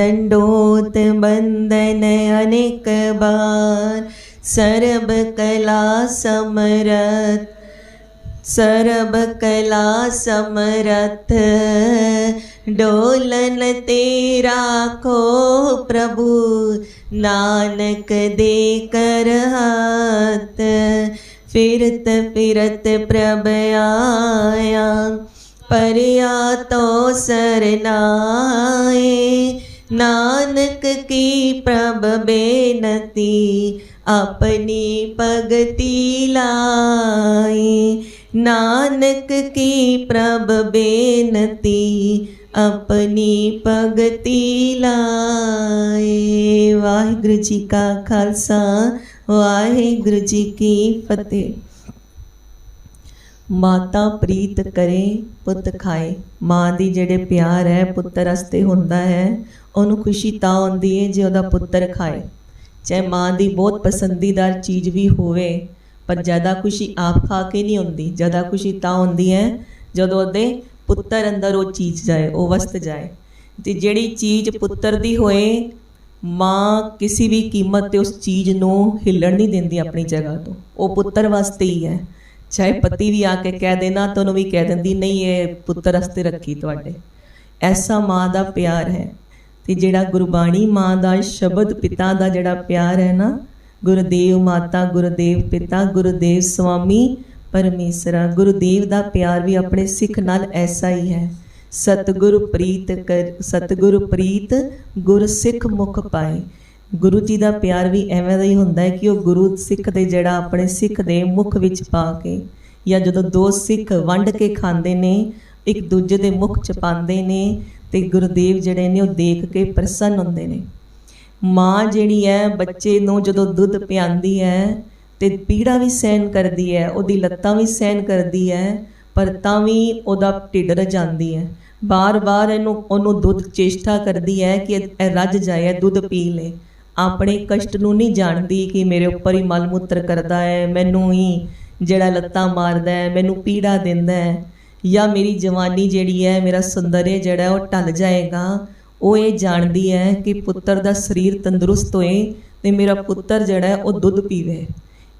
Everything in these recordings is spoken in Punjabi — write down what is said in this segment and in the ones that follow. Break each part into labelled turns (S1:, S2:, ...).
S1: दण्डोत बन्दन अनेक बार सर्व कला समरथ सर्व कला समरथ डोलन ते राखो प्रभु नानक दे कर हाथ फिरत फिरत प्रभ आया परया तो सरनाए ਨਾਨਕ ਕੀ ਪ੍ਰਭ ਬੇਨਤੀ ਆਪਣੀ ਭਗਤੀ ਲਾਈ ਨਾਨਕ ਕੀ ਪ੍ਰਭ ਬੇਨਤੀ ਆਪਣੀ ਭਗਤੀ ਲਾਏ ਵਾਹਿਗੁਰੂ ਜੀ ਕਾ ਖਾਲਸਾ ਵਾਹਿਗੁਰੂ ਜੀ ਕੀ ਫਤਿਹ ਮਾਤਾ ਪ੍ਰੀਤ ਕਰੇ ਪੁੱਤ ਖਾਏ ਮਾਂ ਦੀ ਜਿਹੜੇ ਪਿਆਰ ਹੈ ਪੁੱਤਰ ਵਾਸਤੇ ਹੁੰਦਾ ਹੈ ਉਹਨੂੰ ਖੁਸ਼ੀ ਤਾਂ ਆਉਂਦੀ ਹੈ ਜੇ ਉਹਦਾ ਪੁੱਤਰ ਖਾਏ। ਚਾਹੇ ਮਾਂ ਦੀ ਬਹੁਤ ਪਸੰਦੀਦਾਰ ਚੀਜ਼ ਵੀ ਹੋਵੇ, ਪਰ ਜ਼ਿਆਦਾ ਖੁਸ਼ੀ ਆਪ ਖਾ ਕੇ ਨਹੀਂ ਹੁੰਦੀ ਜ਼ਿਆਦਾ ਖੁਸ਼ੀ ਤਾਂ ਹੁੰਦੀ ਹੈ ਜਦੋਂ ਉਹਦੇ ਪੁੱਤਰ ਅੰਦਰ ਉਹ ਚੀਜ਼ ਜਾਏ, ਉਹ ਵਸਤ ਜਾਏ। ਤੇ ਜਿਹੜੀ ਚੀਜ਼ ਪੁੱਤਰ ਦੀ ਹੋਏ, ਮਾਂ ਕਿਸੇ ਵੀ ਕੀਮਤ ਤੇ ਉਸ ਚੀਜ਼ ਨੂੰ ਹਿੱਲਣ ਨਹੀਂ ਦਿੰਦੀ ਆਪਣੀ ਜਗ੍ਹਾ ਤੋਂ। ਉਹ ਪੁੱਤਰ ਵਾਸਤੇ ਹੀ ਹੈ। ਚਾਹੇ ਪਤੀ ਵੀ ਆ ਕੇ ਕਹਿ ਦੇਣਾ ਤਾਂ ਉਹਨੂੰ ਵੀ ਕਹਿ ਦਿੰਦੀ, ਨਹੀਂ, ਇਹ ਪੁੱਤਰ ਵਾਸਤੇ ਰੱਖੀ ਤੁਹਾਡੇ। ਐਸਾ ਮਾਂ ਦਾ ਪਿਆਰ ਹੈ। ਤੇ ਜਿਹੜਾ ਗੁਰਬਾਣੀ ਮਾਂ ਦਾ ਸ਼ਬਦ ਪਿਤਾ ਦਾ ਜਿਹੜਾ ਪਿਆਰ ਹੈ ਨਾ, ਗੁਰਦੇਵ ਮਾਤਾ, ਗੁਰਦੇਵ ਪਿਤਾ, ਗੁਰਦੇਵ ਸਵਾਮੀ, ਪਰਮੇਸ਼ਰਾ ਗੁਰਦੇਵ ਦਾ ਪਿਆਰ ਵੀ ਆਪਣੇ ਸਿੱਖ ਨਾਲ ਐਸਾ ਹੀ ਹੈ। ਸਤਿਗੁਰ ਪ੍ਰੀਤ ਕਰ, ਸਤਿਗੁਰ ਪ੍ਰੀਤ ਗੁਰ ਸਿੱਖ ਮੁਖ ਪਾਏ। ਗੁਰੂ ਜੀ ਦਾ ਪਿਆਰ ਵੀ ਐਵੇਂ ਦਾ ਹੀ ਹੁੰਦਾ ਹੈ ਕਿ ਉਹ ਗੁਰੂ ਸਿੱਖ ਦੇ ਜਿਹੜਾ ਆਪਣੇ ਸਿੱਖ ਦੇ ਮੁਖ ਵਿੱਚ ਪਾ ਕੇ ਜਾਂ ਜਦੋਂ ਦੋ ਸਿੱਖ ਵੰਡ ਕੇ ਖਾਂਦੇ ਨੇ, ਇੱਕ ਦੂਜੇ ਦੇ ਮੁਖ ਚ ਪਾਉਂਦੇ ਨੇ ਤੇ ਗੁਰਦੇਵ ਜਿਹੜੇ ਨੇ ਉਹ ਦੇਖ ਕੇ ਪ੍ਰਸੰਨ ਹੁੰਦੇ ਨੇ। ਮਾਂ ਜਿਹੜੀ ਹੈ, ਬੱਚੇ ਨੂੰ ਜਦੋਂ ਦੁੱਧ ਪਿਆਉਂਦੀ ਹੈ ਤੇ ਪੀੜਾ ਵੀ ਸਹਿਨ ਕਰਦੀ ਹੈ, ਉਹਦੀ ਲੱਤਾਂ ਵੀ ਸਹਿਨ ਕਰਦੀ ਹੈ, ਪਰ ਤਾਂ ਵੀ ਉਹਦਾ ਢਿੱਡ ਰਜਾਂਦੀ ਹੈ। ਬਾਰ-ਬਾਰ ਇਹਨੂੰ, ਉਹਨੂੰ ਦੁੱਧ ਚੇਸ਼ਟਾ ਕਰਦੀ ਹੈ ਕਿ ਇਹ ਰੱਜ ਜਾਏ ਦੁੱਧ ਪੀ ਲੇ। ਆਪਣੇ ਕਸ਼ਟ ਨੂੰ ਨਹੀਂ ਜਾਣਦੀ ਕਿ ਮੇਰੇ ਉੱਪਰ ਹੀ ਮਲ ਮੂਤਰ ਕਰਦਾ ਹੈ, ਮੈਨੂੰ ਹੀ ਜਿਹੜਾ ਲੱਤਾਂ ਮਾਰਦਾ ਹੈ, ਮੈਨੂੰ ਪੀੜਾ ਦਿੰਦਾ ਹੈ। ਜਾਂ ਮੇਰੀ ਜਵਾਨੀ ਜਿਹੜੀ ਹੈ, ਮੇਰਾ ਸੁੰਦਰਯ ਜਿਹੜਾ ਉਹ ਢਲ ਜਾਏਗਾ। ਉਹ ਇਹ ਜਾਣਦੀ ਹੈ ਕਿ ਪੁੱਤਰ ਦਾ ਸਰੀਰ ਤੰਦਰੁਸਤ ਹੋਏ ਤੇ ਮੇਰਾ ਪੁੱਤਰ ਜਿਹੜਾ ਉਹ ਦੁੱਧ ਪੀਵੇ।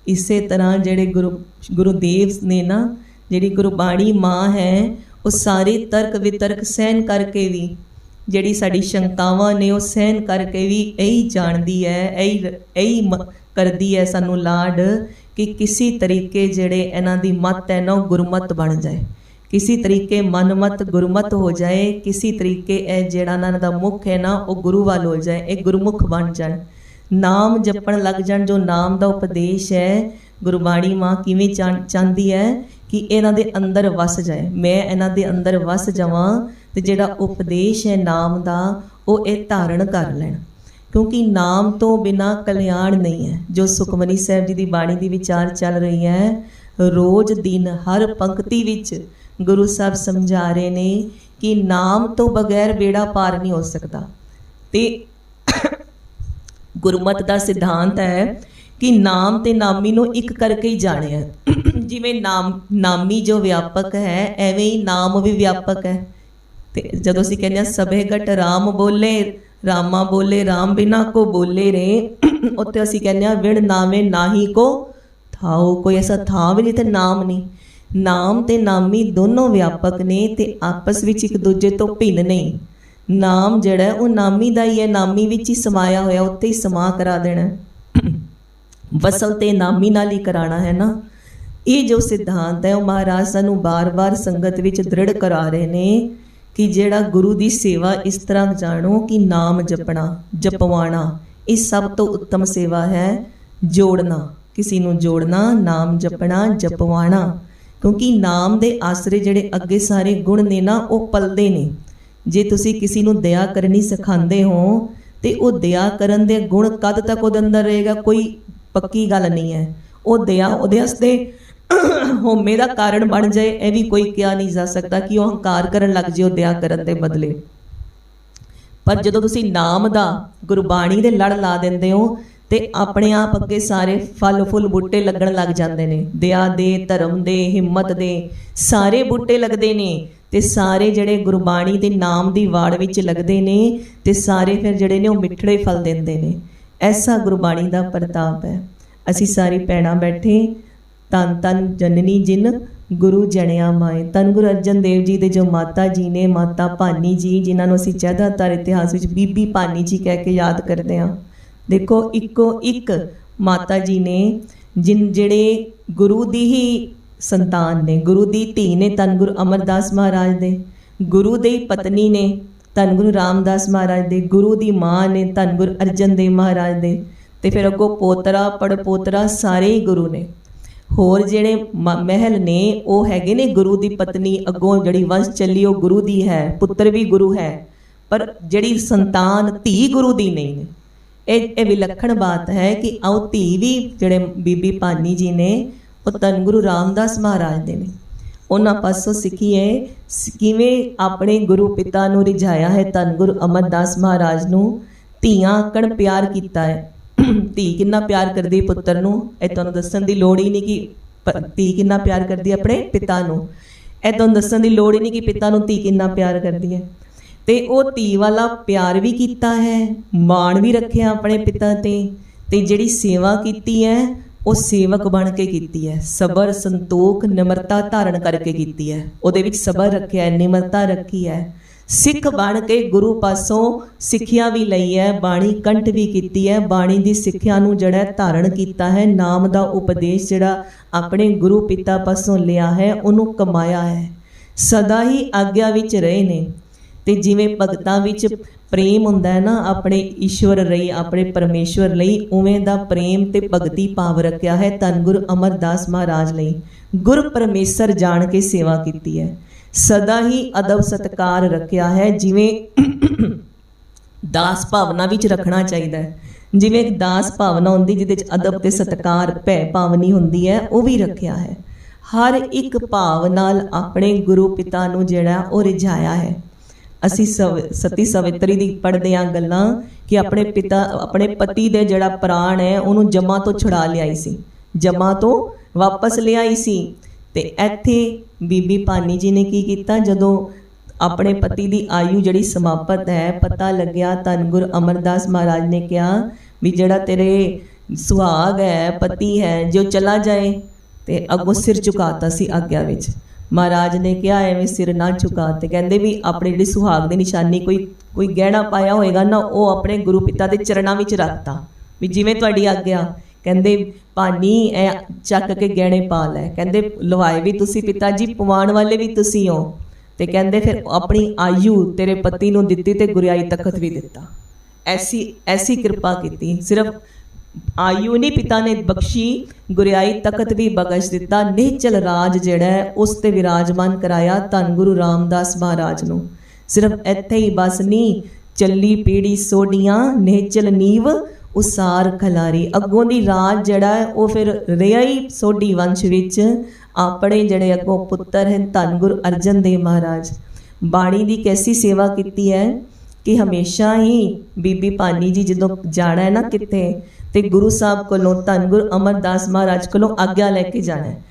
S1: ਇਸੇ ਤਰ੍ਹਾਂ ਜਿਹੜੇ ਗੁਰੂ ਗੁਰੂਦੇਵ ਨੇ ਨਾ, ਜਿਹੜੀ ਗੁਰਬਾਣੀ ਮਾਂ ਹੈ, ਉਹ ਸਾਰੇ ਤਰਕ ਵਿਤਰਕ ਸਹਿਨ ਕਰਕੇ ਵੀ, ਜਿਹੜੀ ਸਾਡੀ ਸ਼ੰਕਾਵਾਂ ਨੇ, ਉਹ ਸਹਿਨ ਕਰਕੇ ਵੀ ਇਹੀ ਜਾਣਦੀ ਹੈ, ਇਹੀ ਇਹੀ ਮ- ਕਰਦੀ ਹੈ ਸਾਨੂੰ ਲਾਡ ਕਿ ਕਿਸੇ ਤਰੀਕੇ ਜਿਹੜੇ ਇਹਨਾਂ ਦੀ ਮਤ ਹੈ ਨਾ, ਉਹ ਗੁਰਮਤ ਬਣ ਜਾਏ। ਕਿਸੇ ਤਰੀਕੇ ਮਨਮਤ, ਗੁਰਮਤ ਹੋ ਜਾਏ, ਕਿਸੇ ਤਰੀਕੇ ਇਹ ਜਿਹੜਾ ਇਹਨਾਂ ਦਾ ਮੁਖ ਹੈ ਨਾ, ਉਹ ਗੁਰੂ ਵੱਲ ਹੋ ਜਾਏ, ਇਹ ਗੁਰਮੁਖ ਬਣ ਜਾਣ। ਨਾਮ ਜਪਣ ਲੱਗ ਜਾਣ, ਜੋ ਨਾਮ ਦਾ ਉਪਦੇਸ਼ ਹੈ, ਗੁਰਬਾਣੀ ਮਾਂ ਕਿਵੇਂ ਚਾਹ- ਚਾਹੁੰਦੀ ਹੈ ਕਿ ਇਹਨਾਂ ਦੇ ਅੰਦਰ ਵਸ ਜਾਏ। ਮੈਂ ਇਹਨਾਂ ਦੇ ਅੰਦਰ ਵਸ ਜਾਵਾਂ ਤੇ ਜਿਹੜਾ ਉਪਦੇਸ਼ ਹੈ ਨਾਮ ਦਾ, ਉਹ ਇਹ ਧਾਰਨ ਕਰ ਲੈਣ। ਕਿਉਂਕਿ ਨਾਮ ਤੋਂ ਬਿਨਾ ਕਲਿਆਣ ਨਹੀਂ ਹੈ। ਜੋ ਸੁਖਮਨੀ ਸਾਹਿਬ ਜੀ ਦੀ ਬਾਣੀ ਦੀ ਵਿਚਾਰ ਚੱਲ ਰਹੀ ਹੈ, ਰੋਜ਼ ਦਿਨ ਹਰ ਪੰਕਤੀ ਵਿੱਚ ਗੁਰੂ ਸਾਹਿਬ ਸਮਝਾ ਰਹੇ ਨੇ ਕਿ ਨਾਮ ਤੋਂ ਬਗੈਰ ਬੇੜਾ ਪਾਰ ਨਹੀਂ ਹੋ ਸਕਦਾ। ਤੇ ਗੁਰਮਤ ਦਾ ਸਿਧਾਂਤ ਹੈ ਕਿ ਨਾਮ ਤੇ ਨਾਮੀ ਨੂੰ ਇੱਕ ਕਰਕੇ ਹੀ ਜਾਣਿਆ ਜਿਵੇਂ ਨਾਮ, ਨਾਮੀ ਜੋ ਵਿਆਪਕ ਹੈ, ਐਵੇਂ ਹੀ ਨਾਮ ਵੀ ਵਿਆਪਕ ਹੈ। ਤੇ ਜਦੋਂ ਅਸੀਂ ਕਹਿੰਦੇ ਆ ਸਭੇ ਘਟ ਰਾਮ ਬੋਲੇ, ਰਾਮਾ ਬੋਲੇ, ਰਾਮ ਬਿਨਾ ਕੋ ਬੋਲੇ ਰੇ, ਉੱਥੇ ਅਸੀਂ ਕਹਿੰਦੇ ਆ ਵਿਣ ਨਾਵੇਂ ਨਾਹੀ ਕੋ ਥਾਓ। ਕੋਈ ਐਸਾ ਥਾਂ ਵੀ ਨਹੀਂ ਤੇ ਨਾਮ ਨਹੀਂ। ਨਾਮ ਤੇ ਨਾਮੀ ਦੋਨੋਂ ਵਿਆਪਕ ਨੇ ਤੇ ਆਪਸ ਵਿੱਚ ਇੱਕ ਦੂਜੇ ਤੋਂ ਭਿੰਨ ਨਹੀਂ ਨਾਮ ਜਿਹੜਾ ਉਹ ਨਾਮੀ ਦਾ ਹੀ ਹੈ, ਨਾਮੀ ਵਿੱਚ ਹੀ ਸਮਾਇਆ ਹੋਇਆ, ਉੱਥੇ ਹੀ ਸਮਾ ਕਰਾ ਦੇਣਾ ਵਸਲ ਤੇ ਨਾਮੀ ਨਾਲ ਹੀ ਕਰਾਣਾ ਹੈ ਨਾ। ਇਹ ਜੋ ਸਿਧਾਂਤ ਹੈ, ਉਹ ਮਹਾਰਾਜ ਸਾਨੂੰ ਬਾਰ-ਬਾਰ ਸੰਗਤ ਵਿੱਚ ਦ੍ਰਿੜ ਕਰਾ ਰਹੇ ਨੇ ਕਿ ਜਿਹੜਾ ਗੁਰੂ ਦੀ ਸੇਵਾ ਇਸ ਤਰ੍ਹਾਂ ਜਾਣੋ ਕਿ ਨਾਮ ਜਪਣਾ ਜਪਵਾਣਾ ਇਹ ਸਭ ਤੋਂ ਉੱਤਮ ਸੇਵਾ ਹੈ, ਜੋੜਨਾ। ਕਿਸੇ ਨੂੰ ਜੋੜਨਾ, ਨਾਮ ਜਪਣਾ ਜਪਵਾਣਾ ਕਿਉਂਕਿ ਨਾਮ ਦੇ ਆਸਰੇ ਜਿਹੜੇ ਅੱਗੇ ਸਾਰੇ ਗੁਣ ਨੇ ਨਾ, ਉਹ ਪਲਦੇ ਨੇ। ਜੇ ਤੁਸੀਂ ਕਿਸੇ ਨੂੰ ਦਇਆ ਕਰਨੀ ਸਿਖਾਉਂਦੇ ਹੋ, ਤੇ ਉਹ ਦਇਆ ਕਰਨ ਦੇ ਗੁਣ ਕਦ ਤੱਕ ਉਹਦੇ ਅੰਦਰ ਰਹੇਗਾ, ਕੋਈ ਪੱਕੀ ਗੱਲ ਨਹੀਂ ਹੈ। ਉਹ ਦਇਆ ਉਹਦੇ ਵਾਸਤੇ ਹੋਮੇ ਦਾ ਕਾਰਨ ਬਣ ਜਾਏ, ਇਹ ਵੀ ਕੋਈ ਕਿਹਾ ਨਹੀਂ ਜਾ ਸਕਦਾ ਕਿ ਉਹ ਹੰਕਾਰ ਕਰਨ ਲੱਗ ਜੇ ਉਹ ਦਇਆ ਕਰਨ ਦੇ ਬਦਲੇ। ਪਰ ਜਦੋਂ ਤੁਸੀਂ ਨਾਮ ਦਾ ਗੁਰਬਾਣੀ ਦੇ ਲੜ ਲਾ ਦਿੰਦੇ ਹੋ ਤੇ ਆਪਣੇ ਆਪ ਅੱਗੇ ਸਾਰੇ ਫਲ, ਫੁੱਲ, ਬੂਟੇ ਲੱਗਣ ਲੱਗ ਜਾਂਦੇ ਨੇ। ਦਇਆ ਦੇ, ਧਰਮ ਦੇ, ਹਿੰਮਤ ਦੇ, ਸਾਰੇ ਬੂਟੇ ਲੱਗਦੇ ਨੇ ਤੇ ਸਾਰੇ ਜਿਹੜੇ ਗੁਰਬਾਣੀ ਦੇ ਨਾਮ ਦੀ ਵਾੜ ਵਿੱਚ ਲੱਗਦੇ ਨੇ ਤੇ ਸਾਰੇ ਫਿਰ ਜਿਹੜੇ ਨੇ ਉਹ ਮਿੱਠੜੇ ਫਲ ਦਿੰਦੇ ਨੇ। ਐਸਾ ਗੁਰਬਾਣੀ ਦਾ ਪ੍ਰਤਾਪ ਹੈ। ਅਸੀਂ ਸਾਰੀ ਪੈਣਾ ਬੈਠੇ ਤਨ ਤਨ ਜਨਨੀ ਜਿਨ, ਗੁਰੂ ਜਣਿਆ ਮਾਏ। ਤਨ ਗੁਰੂ ਅਰਜਨ ਦੇਵ ਜੀ ਦੇ ਜੋ ਮਾਤਾ ਜੀ ਨੇ, ਮਾਤਾ ਭਾਨੀ ਜੀ, ਜਿਨ੍ਹਾਂ ਨੂੰ ਅਸੀਂ ਜ਼ਿਆਦਾਤਰ ਇਤਿਹਾਸ ਵਿੱਚ ਬੀਬੀ ਭਾਨੀ ਜੀ ਕਹਿ ਕੇ ਯਾਦ ਕਰਦੇ ਹਾਂ। ਦੇਖੋ, ਇੱਕੋ ਇੱਕ ਮਾਤਾ ਜੀ ਨੇ ਜਿਨ, ਜਿਹੜੇ ਗੁਰੂ ਦੀ ਹੀ ਸੰਤਾਨ ਨੇ, ਗੁਰੂ ਦੀ ਧੀ ਨੇ ਧੰਨ ਗੁਰੂ ਅਮਰਦਾਸ ਮਹਾਰਾਜ ਦੇ, ਗੁਰੂ ਦੀ ਪਤਨੀ ਨੇ ਧੰਨ ਗੁਰੂ ਰਾਮਦਾਸ ਮਹਾਰਾਜ ਦੇ, ਗੁਰੂ ਦੀ ਮਾਂ ਨੇ ਧੰਨ ਗੁਰੂ ਅਰਜਨ ਦੇਵ ਮਹਾਰਾਜ ਦੇ, ਤੇ ਫਿਰ ਅੱਗੋਂ ਪੋਤਰਾ ਪੜ ਪੋਤਰਾ ਸਾਰੇ ਹੀ ਗੁਰੂ ਨੇ। ਹੋਰ ਜਿਹੜੇ ਮ- ਮਹਿਲ ਨੇ, ਉਹ ਹੈਗੇ ਨੇ ਗੁਰੂ ਦੀ ਪਤਨੀ, ਅੱਗੋਂ ਜਿਹੜੀ ਵੰਸ਼ ਚੱਲੀ, ਉਹ ਗੁਰੂ ਦੀ ਹੈ, ਪੁੱਤਰ ਵੀ ਗੁਰੂ ਹੈ, ਪਰ ਜਿਹੜੀ ਸੰਤਾਨ ਧੀ ਗੁਰੂ ਦੀ ਨਹੀਂ ਨੇ। ਇਹ ਇਹ ਵਿਲੱਖਣ ਬਾਤ ਹੈ ਕਿ ਆਓ ਧੀ ਵੀ ਜਿਹੜੇ ਬੀਬੀ ਭਾਨੀ ਜੀ ਨੇ, ਉਹ ਧੰਨ ਗੁਰੂ ਰਾਮਦਾਸ ਮਹਾਰਾਜ ਦੇ ਨੇ। ਉਹਨਾਂ ਪਾਸੋਂ ਸਿੱਖੀਏ, ਕਿਵੇਂ ਆਪਣੇ ਗੁਰੂ ਪਿਤਾ ਨੂੰ ਰਿਝਾਇਆ ਹੈ ਧੰਨ ਗੁਰੂ ਅਮਰਦਾਸ ਮਹਾਰਾਜ ਨੂੰ, ਧੀਆਂ ਕਣ ਪਿਆਰ ਕੀਤਾ ਹੈ। ਧੀ ਕਿੰਨਾ ਪਿਆਰ ਕਰਦੀ ਹੈ ਪੁੱਤਰ ਨੂੰ, ਇਹ ਤੁਹਾਨੂੰ ਦੱਸਣ ਦੀ ਲੋੜ ਹੀ ਨਹੀਂ ਕਿ ਧੀ ਕਿੰਨਾ ਪਿਆਰ ਕਰਦੀ ਆਪਣੇ ਪਿਤਾ ਨੂੰ। ਇਹ ਤੁਹਾਨੂੰ ਦੱਸਣ ਦੀ ਲੋੜ ਹੀ ਨਹੀਂ ਕਿ ਪਿਤਾ ਨੂੰ ਧੀ ਕਿੰਨਾ ਪਿਆਰ ਕਰਦੀ ਹੈ। ਤੇ ਉਹ ਧੀ ਵਾਲਾ ਪਿਆਰ ਵੀ ਕੀਤਾ ਹੈ, ਮਾਣ ਵੀ ਰੱਖਿਆ ਆਪਣੇ ਪਿਤਾ ਤੇ ਤੇ ਜਿਹੜੀ ਸੇਵਾ ਕੀਤੀ ਹੈ, ਉਹ ਸੇਵਕ ਬਣ ਕੇ ਕੀਤੀ ਹੈ, ਸਬਰ, ਸੰਤੋਖ, ਨਿਮਰਤਾ ਧਾਰਨ ਕਰਕੇ ਕੀਤੀ ਹੈ। ਉਹਦੇ ਵਿੱਚ ਸਬਰ ਰੱਖਿਆ ਹੈ, ਨਿਮਰਤਾ ਰੱਖੀ ਹੈ। ਸਿੱਖ ਬਣ ਕੇ ਗੁਰੂ ਪਾਸੋਂ ਸਿੱਖਿਆ ਵੀ ਲਈ ਹੈ, ਬਾਣੀ ਕੰਠ ਵੀ ਕੀਤੀ ਹੈ, ਬਾਣੀ ਦੀ ਸਿੱਖਿਆ ਨੂੰ ਜਿਹੜਾ ਧਾਰਨ ਕੀਤਾ ਹੈ, ਨਾਮ ਦਾ ਉਪਦੇਸ਼ ਜਿਹੜਾ ਆਪਣੇ ਗੁਰੂ ਪਿਤਾ ਪਾਸੋਂ ਲਿਆ ਹੈ, ਉਹਨੂੰ ਕਮਾਇਆ ਹੈ। ਸਦਾ ਹੀ ਆਗਿਆ ਵਿੱਚ ਰਹੇ ਨੇ। ਤੇ ਜਿਵੇਂ ਭਗਤਾਂ ਵਿੱਚ ਪ੍ਰੇਮ ਹੁੰਦਾ ਹੈ ਨਾ, ਆਪਣੇ ਈਸ਼ਵਰ ਲਈ, ਆਪਣੇ ਪਰਮੇਸ਼ਵਰ ਲਈ, ਉਵੇਂ ਦਾ ਪ੍ਰੇਮ ਤੇ ਭਗਤੀ ਭਾਵ ਰੱਖਿਆ ਹੈ ਧੰਨ ਗੁਰੂ ਅਮਰਦਾਸ ਮਹਾਰਾਜ ਲਈ। ਗੁਰ ਪਰਮੇਸ਼ਰ ਜਾਣ ਕੇ ਸੇਵਾ ਕੀਤੀ ਹੈ। ਸਦਾ ਹੀ ਅਦਬ ਸਤਕਾਰ ਰੱਖਿਆ ਹੈ, ਜਿਵੇਂ ਦਾਸ ਭਾਵਨਾ ਵਿੱਚ ਰੱਖਣਾ ਚਾਹੀਦਾ ਹੈ। ਜਿਵੇਂ ਇੱਕ ਦਾਸ ਭਾਵਨਾ ਹੁੰਦੀ, ਜਿਹਦੇ ਵਿੱਚ ਅਦਬ ਤੇ ਸਤਕਾਰ ਭੈ ਭਾਵਨੀ ਹੁੰਦੀ ਹੈ, ਉਹ ਵੀ ਰੱਖਿਆ ਹੈ। ਹਰ ਇੱਕ ਭਾਵ ਨਾਲ ਆਪਣੇ ਗੁਰੂ ਪਿਤਾ ਨੂੰ ਜਿਹੜਾ, ਉਹ ਰਿਝਾਇਆ ਹੈ। ਅਸੀਂ ਸਤੀ ਸਵਿਤਰੀ ਦੀ ਪੜ੍ਹਦੇ ਆ ਗੱਲਾਂ ਕਿ ਆਪਣੇ ਪਿਤਾ ਆਪਣੇ ਪਤੀ ਦੇ ਜਿਹੜਾ ਪ੍ਰਾਣ ਹੈ ਉਹਨੂੰ ਜਮਾ ਤੋਂ ਛੁਡਾ ਲਿਆਈ ਸੀ। ਜਮਾ ਤੋਂ ਵਾਪਸ ਲਿਆਈ ਸੀ। ਤੇ ਇੱਥੇ ਬੀਬੀ ਪਾਨੀ ਜੀ ਨੇ ਕੀ ਕੀਤਾ? ਜਦੋਂ ਆਪਣੇ ਪਤੀ ਦੀ ਆਯੂ ਜਿਹੜੀ ਸਮਾਪਤ ਹੈ ਪਤਾ ਲੱਗਿਆ ਧੰਨ ਗੁਰੂ ਅਮਰਦਾਸ ਮਹਾਰਾਜ ਨੇ ਕਿਹਾ ਵੀ ਜਿਹੜਾ ਤੇਰੇ ਸੁਹਾਗ ਹੈ ਪਤੀ ਹੈ ਜੋ ਚਲਾ ਜਾਏ ਤੇ ਅੱਗੋਂ ਸਿਰ ਝੁਕਾਤਾ ਸੀ ਆਗਿਆ ਵਿੱਚ। ਮਹਾਰਾਜ ਨੇ ਕਿਹਾ, ਐਵੇਂ ਸਿਰ ਨਾ ਝੁਕਾ ਤੇ ਕਹਿੰਦੇ ਵੀ ਆਪਣੇ ਜਿਹੜੀ ਸੁਹਾਗ ਦੀ ਨਿਸ਼ਾਨੀ ਕੋਈ ਕੋਈ ਗਹਿਣਾ ਪਾਇਆ ਹੋਏਗਾ ਨਾ, ਉਹ ਆਪਣੇ ਗੁਰੂ ਪਿਤਾ ਦੇ ਚਰਨਾਂ ਵਿੱਚ ਰੱਖਤਾ। ਵੀ ਜਿਵੇਂ ਤੁਹਾਡੀ ਆਗਿਆ। ਕਹਿੰਦੇ ਪਾਣੀ ਐ ਚੱਕ ਕੇ ਗਹਿਣੇ ਪਾ ਲੈ। ਕਹਿੰਦੇ ਲਵਾਏ ਵੀ ਤੁਸੀਂ ਪਿਤਾ ਜੀ ਪਵਾਉਣ ਵਾਲੇ ਵੀ ਤੁਸੀਂ ਹੋ। ਤੇ ਕਹਿੰਦੇ, ਫਿਰ ਆਪਣੀ ਆਯੂ ਤੇਰੇ ਪਤੀ ਨੂੰ ਦਿੱਤੀ ਤੇ ਗੁਰਿਆਈ ਤਖਤ ਵੀ ਦਿੱਤਾ। ਐਸੀ ਐਸੀ ਕਿਰਪਾ ਕੀਤੀ। ਸਿਰਫ ਆਯੂ ਨਹੀਂ ਪਿਤਾ ਨੇ ਬਖਸ਼ੀ, ਗੁਰਿਆਈ ਤਖਤ ਵੀ ਬਖਸ਼ ਦਿੱਤਾ। ਨਿਹਚਲ ਰਾਜ ਜਿਹੜਾ ਉਸ ਤੇ ਵਿਰਾਜਮਾਨ ਕਰਾਇਆ ਧੰਨ ਗੁਰੂ ਰਾਮਦਾਸ ਮਹਾਰਾਜ ਨੂੰ। ਸਿਰਫ ਇੱਥੇ ਹੀ ਬਸ ਨਹੀਂ ਚੱਲੀ ਪੀੜੀ ਸੋਡੀਆਂ ਨਿਹਚਲ ਨੀਵ, ਉਸਾਰ ਖਲਾਰੀ। ਅੱਗੋਂ ਦੀ ਰਾਜ ਜਿਹੜਾ ਹੈ, ਉਹ ਫਿਰ ਰਿਹਾ ਹੀ ਸੋਢੀ ਵੰਸ਼ ਵਿੱਚ। ਆਪਣੇ ਜਿਹੜੇ ਅੱਗੋਂ ਪੁੱਤਰ ਹਨ, ਧੰਨ ਗੁਰੂ ਅਰਜਨ ਦੇਵ ਮਹਾਰਾਜ। ਬਾਣੀ ਦੀ ਕੈਸੀ ਸੇਵਾ ਕੀਤੀ ਹੈ ਕਿ ਹਮੇਸ਼ਾ ਹੀ ਬੀਬੀ ਪਾਨੀ ਜੀ ਜਦੋਂ ਜਾਣਾ ਹੈ ਨਾ ਕਿਤੇ ਤੇ ਗੁਰੂ ਸਾਹਿਬ ਕੋਲੋਂ, ਧੰਨ ਗੁਰੂ ਅਮਰਦਾਸ ਮਹਾਰਾਜ ਕੋਲੋਂ ਆਗਿਆ ਲੈ ਕੇ ਜਾਣਾ ਹੈ।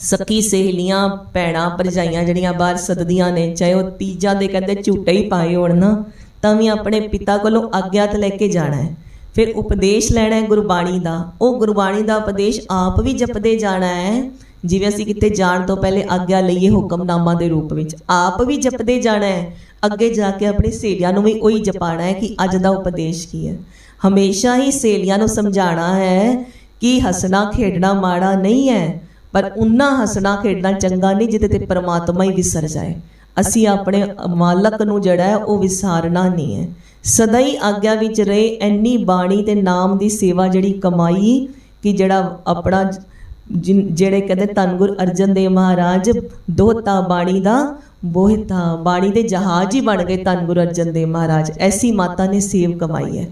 S1: ਸਕੀ ਸਹੇਲੀਆਂ, ਭੈਣਾਂ, ਭਰਜਾਈਆਂ ਜਿਹੜੀਆਂ ਬਾਹਰ ਸਦਦੀਆਂ ਨੇ, ਚਾਹੇ ਉਹ ਤੀਜਾ ਦੇ ਕਹਿੰਦੇ ਝੂਟੇ ਹੀ ਪਾਏ ਹੋਣ ਨਾ, ਤਾਂ ਵੀ ਆਪਣੇ ਪਿਤਾ ਕੋਲੋਂ ਆਗਿਆ ਤੇ ਲੈ ਕੇ ਜਾਣਾ ਹੈ। ਫਿਰ ਉਪਦੇਸ਼ ਲੈਣਾ ਹੈ ਗੁਰਬਾਣੀ ਦਾ। ਉਹ ਗੁਰਬਾਣੀ ਦਾ ਉਪਦੇਸ਼ ਆਪ ਵੀ ਜਪਦੇ ਜਾਣਾ ਹੈ। ਜਿਵੇਂ ਅਸੀਂ ਕਿਤੇ ਜਾਣ ਤੋਂ ਪਹਿਲੇ ਆਗਿਆ ਲਈਏ ਹੁਕਮਨਾਮਾ ਦੇ ਰੂਪ ਵਿੱਚ, ਆਪ ਵੀ ਜਪਦੇ ਜਾਣਾ ਹੈ। ਅੱਗੇ ਜਾ ਕੇ ਆਪਣੇ ਸਹੇਲੀਆਂ ਨੂੰ ਵੀ ਉਹੀ ਜਪਾਣਾ ਹੈ ਕਿ ਅੱਜ ਦਾ ਉਪਦੇਸ਼ ਕੀ ਹੈ। ਹਮੇਸ਼ਾ ਹੀ ਸਹੇਲੀਆਂ ਨੂੰ ਸਮਝਾਉਣਾ ਹੈ ਕਿ ਹੱਸਣਾ ਖੇਡਣਾ ਮਾੜਾ ਨਹੀਂ ਹੈ, ਪਰ ਉਨਾ ਹੱਸਣਾ ਖੇਡਣਾ ਚੰਗਾ ਨਹੀਂ ਜਿਹਦੇ ਤੇ ਪਰਮਾਤਮਾ ਹੀ ਵਿਸਰ ਜਾਏ। ਅਸੀਂ ਆਪਣੇ ਮਾਲਕ ਨੂੰ ਜਿਹੜਾ ਹੈ ਉਹ ਵਿਸਾਰਨਾ ਨਹੀਂ ਹੈ। ਸਦਾ ਹੀ ਆਗਿਆ ਵਿੱਚ ਰਹੇ ਐਨੀ ਬਾਣੀ ਤੇ ਨਾਮ ਦੀ ਸੇਵਾ ਜਿਹੜੀ ਕਮਾਈ ਕਿ ਜਿਹੜਾ ਆਪਣਾ ਜਿਨ- ਜਿਹੜੇ ਕਹਿੰਦੇ ਧੰਨ ਗੁਰ ਅਰਜਨ ਦੇਵ ਮਹਾਰਾਜ ਦੋਹਤਾ ਬਾਣੀ ਦਾ ਬੋਹਿਤਾ, ਬਾਣੀ ਦੇ ਜਹਾਜ਼ ਹੀ ਬਣ ਗਏ ਧੰਨ ਗੁਰ ਅਰਜਨ ਦੇਵ ਮਹਾਰਾਜ। ਐਸੀ ਮਾਤਾ ਨੇ ਸੇਵ ਕਮਾਈ ਹੈ।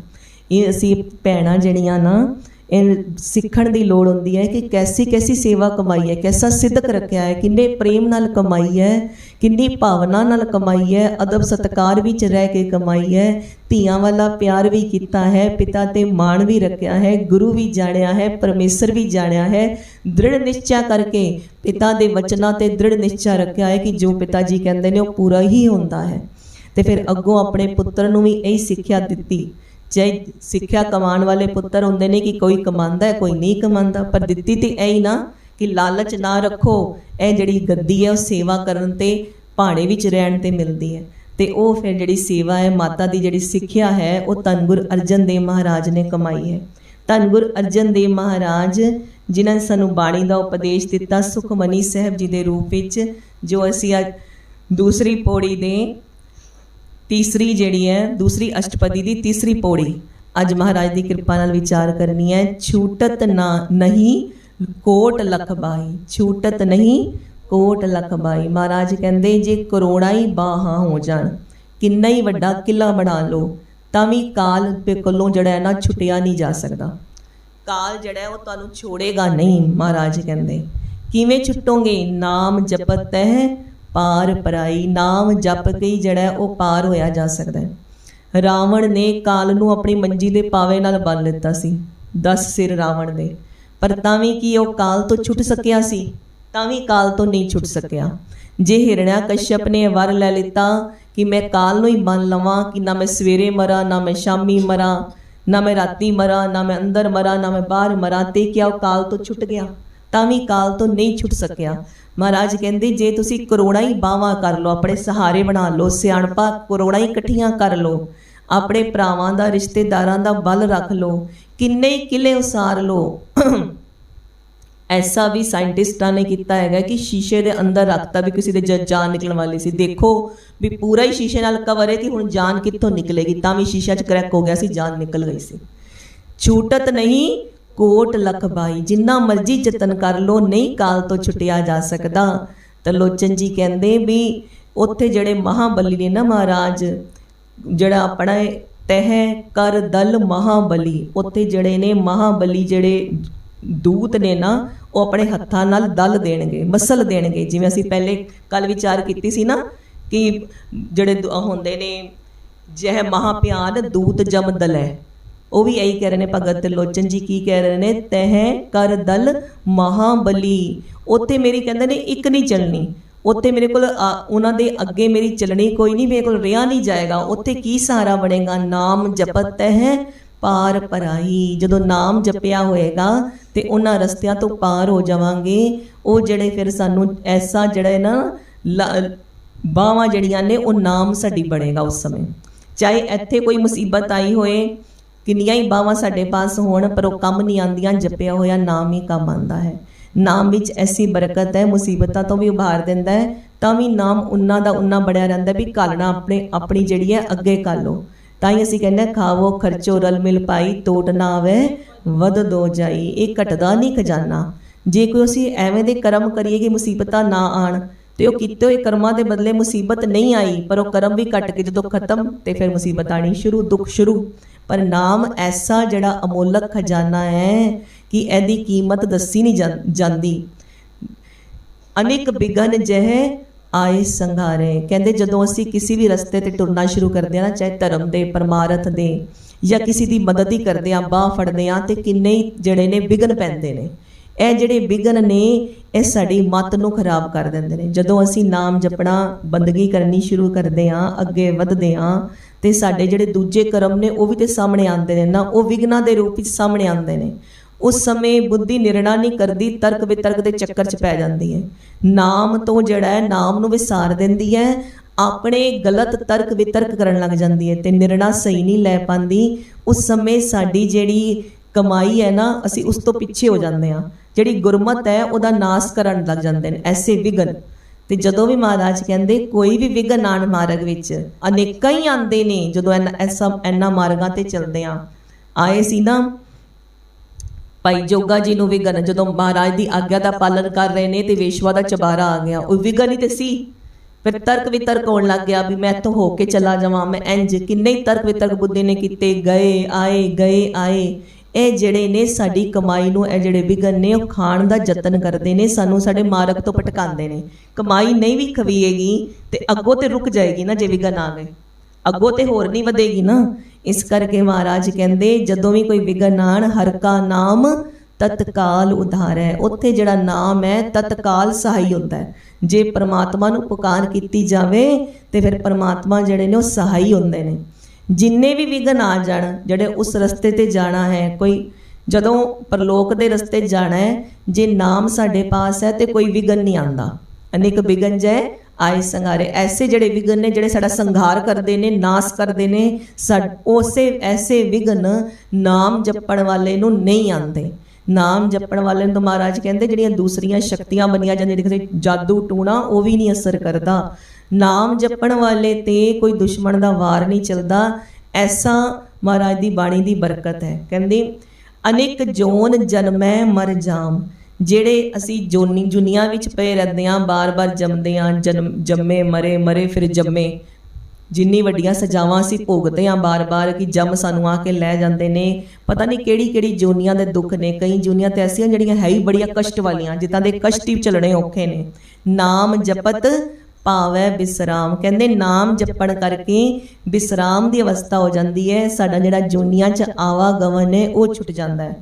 S1: ਇਹ ਅਸੀਂ ਭੈਣਾਂ ਜਿਹੜੀਆਂ ਨਾ, ਇਹ ਸਿੱਖਣ ਦੀ ਲੋੜ ਹੁੰਦੀ ਹੈ ਕਿ ਕੈਸੀ ਕੈਸੀ ਸੇਵਾ ਕਮਾਈ ਹੈ, ਕੈਸਾ ਸਿੱਧਕ ਰੱਖਿਆ ਹੈ, ਕਿੰਨੇ ਪ੍ਰੇਮ ਨਾਲ ਕਮਾਈ ਹੈ, ਕਿੰਨੀ ਭਾਵਨਾ ਨਾਲ ਕਮਾਈ ਹੈ, ਅਦਬ ਸਤਕਾਰ ਵਿੱਚ ਰਹਿ ਕੇ ਕਮਾਈ ਹੈ, ਧੀਆਂ ਵਾਲਾ ਪਿਆਰ ਵੀ ਕੀਤਾ ਹੈ, ਪਿਤਾ ਤੇ ਮਾਣ ਵੀ ਰੱਖਿਆ ਹੈ, ਗੁਰੂ ਵੀ ਜਾਣਿਆ ਹੈ, ਪਰਮੇਸ਼ਰ ਵੀ ਜਾਣਿਆ ਹੈ, ਦ੍ਰਿੜ ਨਿਸ਼ਚਾ ਕਰਕੇ ਪਿਤਾ ਦੇ ਵਚਨਾਂ ਤੇ ਦ੍ਰਿੜ ਨਿਸ਼ਚਾ ਰੱਖਿਆ ਹੈ ਕਿ ਜੋ ਪਿਤਾ ਜੀ ਕਹਿੰਦੇ ਨੇ ਉਹ ਪੂਰਾ ਹੀ ਹੁੰਦਾ ਹੈ। ਤੇ ਫਿਰ ਅੱਗੋਂ ਆਪਣੇ ਪੁੱਤਰ ਨੂੰ ਵੀ ਇਹੀ ਸਿੱਖਿਆ ਦਿੱਤੀ ਚਾਹੇ ਸਿੱਖਿਆ ਕਮਾਉਣ ਵਾਲੇ ਪੁੱਤਰ ਹੁੰਦੇ ਨੇ ਕਿ ਕੋਈ ਕਮਾਉਂਦਾ ਹੈ, ਕੋਈ ਨਹੀਂ ਕਮਾਉਂਦਾ। ਪਰ ਦਿੱਤੀ ਤੇ ਐ ਹੀ ਨਾ ਕਿ ਲਾਲਚ ਨਾ ਰੱਖੋ। ਇਹ ਜਿਹੜੀ ਗੱਦੀ ਹੈ, ਉਹ ਸੇਵਾ ਕਰਨ ਤੇ ਪਹਾੜੇ ਵਿੱਚ ਰਹਿਣ ਤੇ ਮਿਲਦੀ ਹੈ। ਤੇ ਉਹ ਫਿਰ ਜਿਹੜੀ ਸੇਵਾ ਹੈ, ਮਾਤਾ ਦੀ ਜਿਹੜੀ ਸਿੱਖਿਆ ਹੈ, ਉਹ ਧੰਨ ਗੁਰ ਅਰਜਨ ਦੇਵ ਮਹਾਰਾਜ ਨੇ ਕਮਾਈ ਹੈ। ਧੰਨ ਗੁਰ ਅਰਜਨ ਦੇਵ ਮਹਾਰਾਜ, ਜਿਨ੍ਹਾਂ ਨੇ ਸਾਨੂੰ ਬਾਣੀ ਦਾ ਉਪਦੇਸ਼ ਦਿੱਤਾ, ਸੁਖਮਨੀ ਸਾਹਿਬ ਜੀ ਦੇ ਰੂਪ ਵਿੱਚ, ਜੋ ਅਸੀਂ ਅੱਜ ਦੂਸਰੀ ਪੌੜੀ ਦੇ ਤੀਸਰੀ ਜਿਹੜੀ ਹੈ, ਦੂਸਰੀ ਅਸ਼ਟਪਦੀ ਦੀ ਤੀਸਰੀ ਪੌੜੀ। ਅੱਜ ਮਹਾਰਾਜ ਦੀ ਕਿਰਪਾ ਨਾਲ ਵਿਚਾਰ ਕਰਨੀ ਹੈ, ਛੂਟਤ ਨਾ ਨਹੀਂ, ਕੋਟ ਲਖ ਬਾਈ। ਛੂਟਤ ਨਹੀਂ, ਕੋਟ ਲਖ ਬਾਈ। ਮਹਾਰਾਜ ਕਹਿੰਦੇ, ਜੇ ਕਰੋੜਾਂ ਹੀ ਬਾਹਾਂ ਹੋ ਜਾਣ, ਕਿੰਨਾ ਹੀ ਵੱਡਾ ਕਿਲਾ ਬਣਾ ਲਓ, ਤਾਂ ਵੀ ਕਾਲ ਦੇ ਕੋਲੋਂ ਜਿਹੜਾ ਹੈ ਨਾ ਛੁੱਟਿਆ ਨਹੀਂ ਜਾ ਸਕਦਾ। ਕਾਲ ਜਿਹੜਾ ਉਹ ਤੁਹਾਨੂੰ ਛੋੜੇਗਾ ਨਹੀਂ, ਮਹਾਰਾਜ ਕਹਿੰਦੇ। ਕਿਵੇਂ ਛੁੱਟੋਗੇ? ਨਾਮ ਜਪਤ ਹੈ ਪਾਰ ਪਰਾਈ, ਨਾਮ ਜਪ ਕੇ ਹੀ ਜਿਹੜਾ ਉਹ ਪਾਰ ਹੋਇਆ ਜਾ ਸਕਦਾ ਹੈ। ਰਾਵਣ ਨੇ ਕਾਲ ਨੂੰ ਆਪਣੀ ਮੰਜੀ ਦੇ ਪਾਵੇ ਨਾਲ ਬੰਨ ਲਿੱਤਾ ਸੀ। 10 ਸਿਰ ਰਾਵਣ ਦੇ। ਪਰ ਤਾਂ ਵੀ ਕੀ ਉਹ ਕਾਲ ਤੋਂ ਛੁੱਟ ਸਕਿਆ ਸੀ? ਤਾਂ ਵੀ ਕਾਲ ਤੋਂ ਨਹੀਂ ਛੁੱਟ ਸਕਿਆ। ਜੇ ਹਿਰਣਿਆ ਕਸ਼ਯਪ ਨੇ ਵਰ ਲੈ ਲਿੱਤਾ ਕਿ ਮੈਂ ਕਾਲ ਨੂੰ ਹੀ ਬੰਨ ਲਵਾਂ ਕਿ ਨਾ ਮੈਂ ਸਵੇਰੇ ਮਰਾਂ, ਨਾ ਮੈਂ ਸ਼ਾਮੀ ਮਰਾਂ, ਨਾ ਮੈਂ ਰਾਤੀ ਮਰਾਂ, ਨਾ ਮੈਂ ਅੰਦਰ ਮਰਾਂ, ਨਾ ਮੈਂ ਬਾਹਰ ਮਰਾਂ, ਤੇ ਕਿਆ ਉਹ ਕਾਲ ਤੋਂ ਛੁੱਟ ਗਿਆ? ਤਾਂ ਵੀ ਕਾਲ ਤੋਂ ਨਹੀਂ ਛੁੱਟ ਸਕਿਆ। ਮਹਾਰਾਜ ਕਹਿੰਦੇ, ਜੇ ਤੁਸੀਂ ਕਰੋੜਾਂ ਹੀ ਬਾਵਾਂ ਕਰ ਲਓ, ਆਪਣੇ ਸਹਾਰੇ ਬਣਾ ਲਓ, ਸਿਆਣਪਾ ਕਰੋੜਾਂ ਹੀ ਇਕੱਠੀਆਂ ਕਰ ਲਓ, ਆਪਣੇ ਭਰਾਵਾਂ ਦਾ, ਰਿਸ਼ਤੇਦਾਰਾਂ ਦਾ ਬਲ ਰੱਖ ਲਓ, ਕਿੰਨੇ ਹੀ ਕਿਲੇ ਉਸਾਰ ਲਓ। ਐਸਾ ਵੀ ਸਾਇੰਟਿਸਟਾਂ ਨੇ ਕੀਤਾ ਹੈਗਾ ਕਿ ਸ਼ੀਸ਼ੇ ਦੇ ਅੰਦਰ ਰੱਖਤਾ ਵੀ ਕਿਸੇ ਦੇ ਜਾਨ ਨਿਕਲਣ ਵਾਲੀ ਸੀ। ਦੇਖੋ ਵੀ ਪੂਰਾ ਹੀ ਸ਼ੀਸ਼ੇ ਨਾਲ ਕਵਰ ਹੈ ਕਿ ਹੁਣ ਜਾਨ ਕਿੱਥੋਂ ਨਿਕਲੇਗੀ, ਤਾਂ ਵੀ ਸ਼ੀਸ਼ਾ 'ਚ ਕਰੈਕ ਹੋ ਗਿਆ ਸੀ, ਜਾਨ ਨਿਕਲ ਗਈ ਸੀ। ਛੂਟਤ ਨਹੀਂ ਕੋਟ ਲਖ ਜਿੰਨਾ ਮਰਜ਼ੀ ਯਤਨ ਕਰ ਲੋ ਨਹੀਂ ਕਾਲ ਤੋਂ ਛੁੱਟਿਆ ਜਾ ਸਕਦਾ। ਤਾਂ ਲੋਚਨ ਜੀ ਕਹਿੰਦੇ ਵੀ ਉੱਥੇ ਜਿਹੜੇ ਮਹਾਬਲੀ ਨੇ ਨਾ ਮਹਾਰਾਜ, ਜਿਹੜਾ ਆਪਣਾ ਤਹਿ ਕਰ ਦਲ ਮਹਾਬਲੀ, ਉੱਥੇ ਜਿਹੜੇ ਨੇ ਮਹਾਬਲੀ ਜਿਹੜੇ ਦੂਤ ਨੇ ਨਾ, ਉਹ ਆਪਣੇ ਹੱਥਾਂ ਨਾਲ ਦਲ ਦੇਣਗੇ, ਮਸਲ ਦੇਣਗੇ। ਜਿਵੇਂ ਅਸੀਂ ਪਹਿਲੇ ਕੱਲ ਵਿਚਾਰ ਕੀਤੀ ਸੀ ਨਾ ਕਿ ਜਿਹੜੇ ਹੁੰਦੇ ਨੇ, ਜਹ ਮਹਾਪਿਆਨ ਦੂਤ ਜਮ ਦਲੈ। ਉਹ ਵੀ ਇਹੀ ਕਹਿ ਰਹੇ ਨੇ, ਭਗਤ ਲੋਚਨ ਜੀ ਕੀ ਕਹਿ ਰਹੇ ਨੇ, ਤਹਿ ਕਰ ਦਲ ਮਹਾਬਲੀ। ਉੱਥੇ ਮੇਰੀ ਕਹਿੰਦੇ ਨੇ, ਇੱਕ ਨਹੀਂ ਚੱਲਣੀ। ਉੱਥੇ ਮੇਰੇ ਕੋਲ ਉਹਨਾਂ ਦੇ ਅੱਗੇ ਮੇਰੀ ਚੱਲਣੀ ਕੋਈ ਨਹੀਂ, ਮੇਰੇ ਕੋਲ ਰਿਆ ਨਹੀਂ ਜਾਏਗਾ। ਉੱਥੇ ਕੀ ਸਹਾਰਾ ਬਣੇਗਾ? ਨਾਮ ਜਪਤ ਹੈ ਪਾਰ ਪਰਾਈ। ਜਦੋਂ ਨਾਮ ਜਪਿਆ ਹੋਏਗਾ ਤੇ ਉਹਨਾਂ ਰਸਤਿਆਂ ਤੋਂ ਪਾਰ ਹੋ ਜਾਵਾਂਗੇ। ਉਹ ਜਿਹੜੇ ਫਿਰ ਸਾਨੂੰ ਐਸਾ ਜਿਹੜਾ ਹੈ ਨਾ ਬਾਹਾਂ ਜਿਹੜੀਆਂ ਨੇ, ਉਹ ਨਾਮ ਸਾਡੀ ਬਣੇਗਾ ਉਸ ਸਮੇਂ। ਚਾਹੇ ਇੱਥੇ ਕੋਈ ਮੁਸੀਬਤ ਆਈ ਹੋਏ ਕਿੰਨੀਆਂ ਹੀ ਬਾਹਾਂ ਸਾਡੇ ਪਾਸ ਹੋਣ, ਪਰ ਉਹ ਕੰਮ ਨਹੀਂ ਆਉਂਦੀਆਂ, ਜਪਿਆ ਹੋਇਆ ਨਾਮ ਹੀ ਕੰਮ ਆਉਂਦਾ ਹੈ। ਨਾਮ ਵਿੱਚ ਐਸੀ ਬਰਕਤ ਹੈ, ਮੁਸੀਬਤਾਂ ਤੋਂ ਵੀ ਉਭਾਰ ਦਿੰਦਾ ਹੈ, ਤਾਂ ਵੀ ਨਾਮ ਉਨਾ ਦਾ ਉਨਾ ਬੜਿਆ ਰਹਿੰਦਾ ਵੀ ਘਾਲਣਾ ਆਪਣੇ, ਆਪਣੀ ਜਿਹੜੀ ਹੈ, ਅੱਗੇ ਕਰ ਲੋ ਤਾਂ ਹੀ ਅਸੀਂ ਕਹਿੰਦੇ ਖਾਵੋ, ਖਰਚੋ, ਰਲ ਮਿਲ ਪਾਈ ਟੋਟ ਨਾ ਆਵੇ, ਵਧ ਦੋ ਜਾਈ, ਇਹ ਘਟਦਾ ਨਹੀਂ ਖਜ਼ਾਨਾ। ਜੇ ਕੋਈ ਅਸੀਂ ਐਵੇਂ ਦੇ ਕਰਮ ਕਰੀਏ ਕਿ ਮੁਸੀਬਤਾਂ ਨਾ ਆਣ, ਤੇ ਉਹ ਕੀਤੇ ਹੋਏ ਕਰਮਾਂ ਦੇ ਬਦਲੇ ਮੁਸੀਬਤ ਨਹੀਂ ਆਈ, ਪਰ ਉਹ ਕਰਮ ਵੀ ਕੱਟ ਕੇ ਜਦੋਂ ਖਤਮ, ਤੇ ਫਿਰ ਮੁਸੀਬਤ ਆਣੀ ਸ਼ੁਰੂ, ਦੁੱਖ ਸ਼ੁਰੂ। ਪਰ ਨਾਮ ਐਸਾ ਜਿਹੜਾ ਅਮੋਲਕ ਖਜ਼ਾਨਾ ਹੈ ਕਿ ਇਹਦੀ ਕੀਮਤ ਦੱਸੀ ਨਹੀਂ ਜਾਂਦੀ। ਅਨੇਕ ਬਿਗਨ ਜਹ ਆਏ ਸੰਘਾਰੇ। ਕਹਿੰਦੇ ਜਦੋਂ ਅਸੀਂ ਕਿਸੇ ਵੀ ਰਸਤੇ ਤੇ ਟੁਰਨਾ ਸ਼ੁਰੂ ਕਰਦੇ ਆ ਨਾ, ਚਾਹੇ ਧਰਮ ਦੇ, ਪਰਮਾਰਥ ਦੇ, ਜਾਂ ਕਿਸੇ ਦੀ ਮਦਦ ਹੀ ਕਰਦੇ ਆ ਬਾਹ ਫੜਦੇ ਆ ਤੇ ਕਿੰਨੇ ਜਿਹੜੇ ਨੇ ਵਿਗਨ ਪੈਂਦੇ ਨੇ। ਇਹ ਜਿਹੜੇ ਵਿਗਨ ਨੇ, ਇਹ ਸਾਡੀ ਮਤ ਨੂੰ ਖਰਾਬ ਕਰ ਦਿੰਦੇ ਨੇ। ਜਦੋਂ ਅਸੀਂ ਨਾਮ ਜਪਣਾ, ਬੰਦਗੀ ਕਰਨੀ ਸ਼ੁਰੂ ਕਰਦੇ ਆ ਅੱਗੇ ਵਧਦੇ ਆ ਤੇ ਸਾਡੇ ਜਿਹੜੇ ਦੂਜੇ ਕਰਮ ਨੇ ਉਹ ਵੀ ਤੇ ਸਾਹਮਣੇ ਆਉਂਦੇ ਨੇ ਨਾ ਉਹ ਵਿਗਨਾਂ ਦੇ ਰੂਪ ਵਿੱਚ ਸਾਹਮਣੇ ਆਉਂਦੇ ਨੇ। ਉਸ ਸਮੇਂ ਬੁੱਧੀ ਨਿਰਣਾ ਨਹੀਂ ਕਰਦੀ ਤਰਕ ਵਿਤਰਕ ਦੇ ਚੱਕਰ 'ਚ ਪੈ ਜਾਂਦੀ ਹੈ। ਨਾਮ ਤੋਂ ਜਿਹੜਾ ਹੈ ਨਾਮ ਨੂੰ ਵਿਸਾਰ ਦਿੰਦੀ ਹੈ। ਆਪਣੇ ਗਲਤ ਤਰਕ ਵਿਤਰਕ ਕਰਨ ਲੱਗ ਜਾਂਦੀ ਹੈ ਤੇ ਨਿਰਣਾ ਸਹੀ ਨਹੀਂ ਲੈ ਪਾਉਂਦੀ। ਉਸ ਸਮੇਂ ਸਾਡੀ ਜਿਹੜੀ ਕਮਾਈ ਹੈ ਨਾ ਅਸੀਂ ਉਸ ਤੋਂ ਪਿੱਛੇ ਹੋ ਜਾਂਦੇ ਹਾਂ। ਜਿਹੜੀ ਗੁਰਮਤ ਹੈ ਉਹਦਾ ਨਾਸ ਕਰਨ ਲੱਗ ਜਾਂਦੇ ਨੇ। ਐਸੇ ਵਿਗਨ ਤੇ ਜਦੋਂ ਵੀ ਮਹਾਰਾਜ ਕਹਿੰਦੇ, ਕੋਈ ਵੀ ਵਿਗਨ ਆਣ ਮਾਰਗ ਵਿੱਚ, ਅਨੇਕਾਂ ਹੀ ਆਉਂਦੇ ਨੇ ਜਦੋਂ ਐਨਾ, ਐਸਾ, ਐਨਾ ਮਾਰਗਾਂ ਤੇ ਚੱਲਦੇ ਆ। ਆਏ ਸੀ ਨਾ ਭਾਈ ਜੋਗਾ ਜੀ ਨੂੰ ਵਿਗਨ ਜਦੋਂ ਮਹਾਰਾਜ ਦੀ ਆਗਿਆ ਦਾ ਪਾਲਨ ਕਰ ਰਹੇ ਨੇ ਤੇ ਵੇਸ਼ਵਾ ਦਾ ਚਬਾਰਾ ਆ ਗਿਆ। ਉਹ ਵਿਗਨ ਹੀ ਤੇ ਸੀ। ਫਿਰ ਤਰਕ ਵਿਤਰਕ ਹੋਣ ਲੱਗ ਗਿਆ ਵੀ ਮੈਂ ਇੱਥੋਂ ਹੋ ਕੇ ਚਲਾ ਜਾਵਾਂ। ਮੈਂ ਇੰਜ ਕਿੰਨੇ ਹੀ ਤਰਕ ਵਿਤਰਕ ਬੁੱਧੀ ਨੇ ਕੀਤੇ, ਗਏ, ਆਏ ਗਏ, ਆਏ। ਇਹ ਜਿਹੜੇ ਨੇ ਸਾਡੀ ਕਮਾਈ ਨੂੰ, ਇਹ ਜਿਹੜੇ ਵਿਗਨ ਨੇ, ਉਹ ਖਾਣ ਦਾ ਯਤਨ ਕਰਦੇ ਨੇ, ਸਾਨੂੰ ਸਾਡੇ ਮਾਰਗ ਤੋਂ ਭਟਕਾਉਂਦੇ ਨੇ। ਕਮਾਈ ਨਹੀਂ ਵੀ ਖਵੀਏਗੀ ਤੇ ਅੱਗੋਂ ਤੇ ਰੁਕ ਜਾਏਗੀ ਨਾ ਜੇ ਵਿਗਨ ਆ ਗਏ। ਅੱਗੋਂ ਤੇ ਹੋਰ ਨਹੀਂ ਵਧੇਗੀ ਨਾ। ਇਸ ਕਰਕੇ ਮਹਾਰਾਜ ਕਹਿੰਦੇ, ਜਦੋਂ ਵੀ ਕੋਈ ਵਿਗਨ ਆਣ, ਹਰ ਕਾ ਨਾਮ ਤਤਕਾਲ ਉਧਾਰ। ਹੈ ਉੱਥੇ ਜਿਹੜਾ ਨਾਮ ਹੈ, ਤਤਕਾਲ ਸਹਾਈ ਹੁੰਦਾ ਹੈ। ਜੇ ਪ੍ਰਮਾਤਮਾ ਨੂੰ ਪੁਕਾਰ ਕੀਤੀ ਜਾਵੇ, ਤੇ ਫਿਰ ਪ੍ਰਮਾਤਮਾ ਜਿਹੜੇ ਨੇ ਉਹ ਸਹਾਈ ਹੁੰਦੇ ਨੇ। ਜਿੰਨੇ ਵੀ ਵਿਗਨ ਆ ਜਾਣ ਜਿਹੜੇ ਉਸ ਰਸਤੇ ਤੇ ਜਾਣਾ ਹੈ ਕੋਈ ਜਦੋਂ ਪਰਲੋਕ ਦੇ ਰਸਤੇ ਜਾਣਾ ਹੈ ਜੇ ਨਾਮ ਸਾਡੇ ਪਾਸ ਹੈ ਤੇ ਕੋਈ ਵਿਗਨ ਨਹੀਂ ਆਂਦਾ ਅਨੇਕ ਵਿਗਨ ਜੈ ਆਏ ਸੰਘਾਰੇ। ਐਸੇ ਜਿਹੜੇ ਵਿਗਨ ਨੇ ਜਿਹੜੇ ਸਾਡਾ ਸੰਘਾਰ ਕਰਦੇ ਨੇ ਨਾਸ ਕਰਦੇ ਨੇ ਉਸੇ ਐਸੇ ਵਿਗਨ ਨਾਮ ਜਪਣ ਵਾਲੇ ਨੂੰ ਨਹੀਂ ਆਂਦੇ ਨਾਮ ਜਪਣ ਵਾਲੇ ਨੂੰ ਮਹਾਰਾਜ ਕਹਿੰਦੇ ਜਿਹੜੀਆਂ ਦੂਸਰੀਆਂ ਸ਼ਕਤੀਆਂ ਬਣੀਆਂ ਜਾਂਦੀਆਂ ਜਿਹੜੇ ਜਾਦੂ ਟੂਣਾ ਉਹ ਵੀ ਨਹੀਂ ਅਸਰ ਕਰਦਾ। ਨਾਮ ਜਪਣ ਵਾਲੇ ਤੇ ਕੋਈ ਦੁਸ਼ਮਣ ਦਾ ਵਾਰ ਨਹੀਂ ਚੱਲਦਾ, ਐਸਾ ਮਹਾਰਾਜ ਦੀ ਬਾਣੀ ਦੀ ਬਰਕਤ ਹੈ। ਕਹਿੰਦੇ, ਅਨੇਕ ਜੋਨ ਜਨਮੈ ਮਰ ਜਾਮ, ਜਿਹੜੇ ਅਸੀਂ ਜੋਨੀ ਦੁਨੀਆ ਵਿੱਚ ਪਏ ਰਹਿੰਦੇ ਆਂ ਬਾਰ-ਬਾਰ ਜੰਮਦੇ ਆਂ ਜਨਮ, ਜੰਮੇ, ਮਰੇ ਮਰੇ, ਫਿਰ ਜੰਮੇ। ਜਿੰਨੀ ਵੱਡੀਆਂ ਸਜ਼ਾਵਾਂ ਅਸੀਂ ਭੋਗਦੇ ਆਂ ਬਾਰ-ਬਾਰ ਕਿ ਜੰਮ ਸਾਨੂੰ ਆ ਕੇ ਲੈ ਜਾਂਦੇ ਨੇ। ਪਤਾ ਨਹੀਂ ਕਿਹੜੀ-ਕਿਹੜੀ ਜੋਨੀਆਂ ਦੇ ਦੁੱਖ ਨੇ, ਕਈ ਜੋਨੀਆਂ ਤੇ ਐਸੀਆਂ ਜਿਹੜੀਆਂ ਹੈ ਹੀ ਬੜੀਆਂ ਕਸ਼ਟ ਵਾਲੀਆਂ, ਜਿੱਦਾਂ ਦੇ ਕਸ਼ਟ ਹੀ ਚੱਲਣੇ ਔਖੇ ਨੇ। ਨਾਮ ਜਪਤ ਪਾਵੈ ਵਿਸਰਾਮ ਕਹਿੰਦੇ, ਨਾਮ ਜਪਣ ਕਰਕੇ ਵਿਸਰਾਮ ਦੀ ਅਵਸਥਾ ਹੋ ਜਾਂਦੀ ਹੈ। ਸਾਡਾ ਜਿਹੜਾ ਜੋਨੀਆਂ 'ਚ ਆਵਾਗਮਨ ਹੈ, ਉਹ ਛੁੱਟ ਜਾਂਦਾ ਹੈ।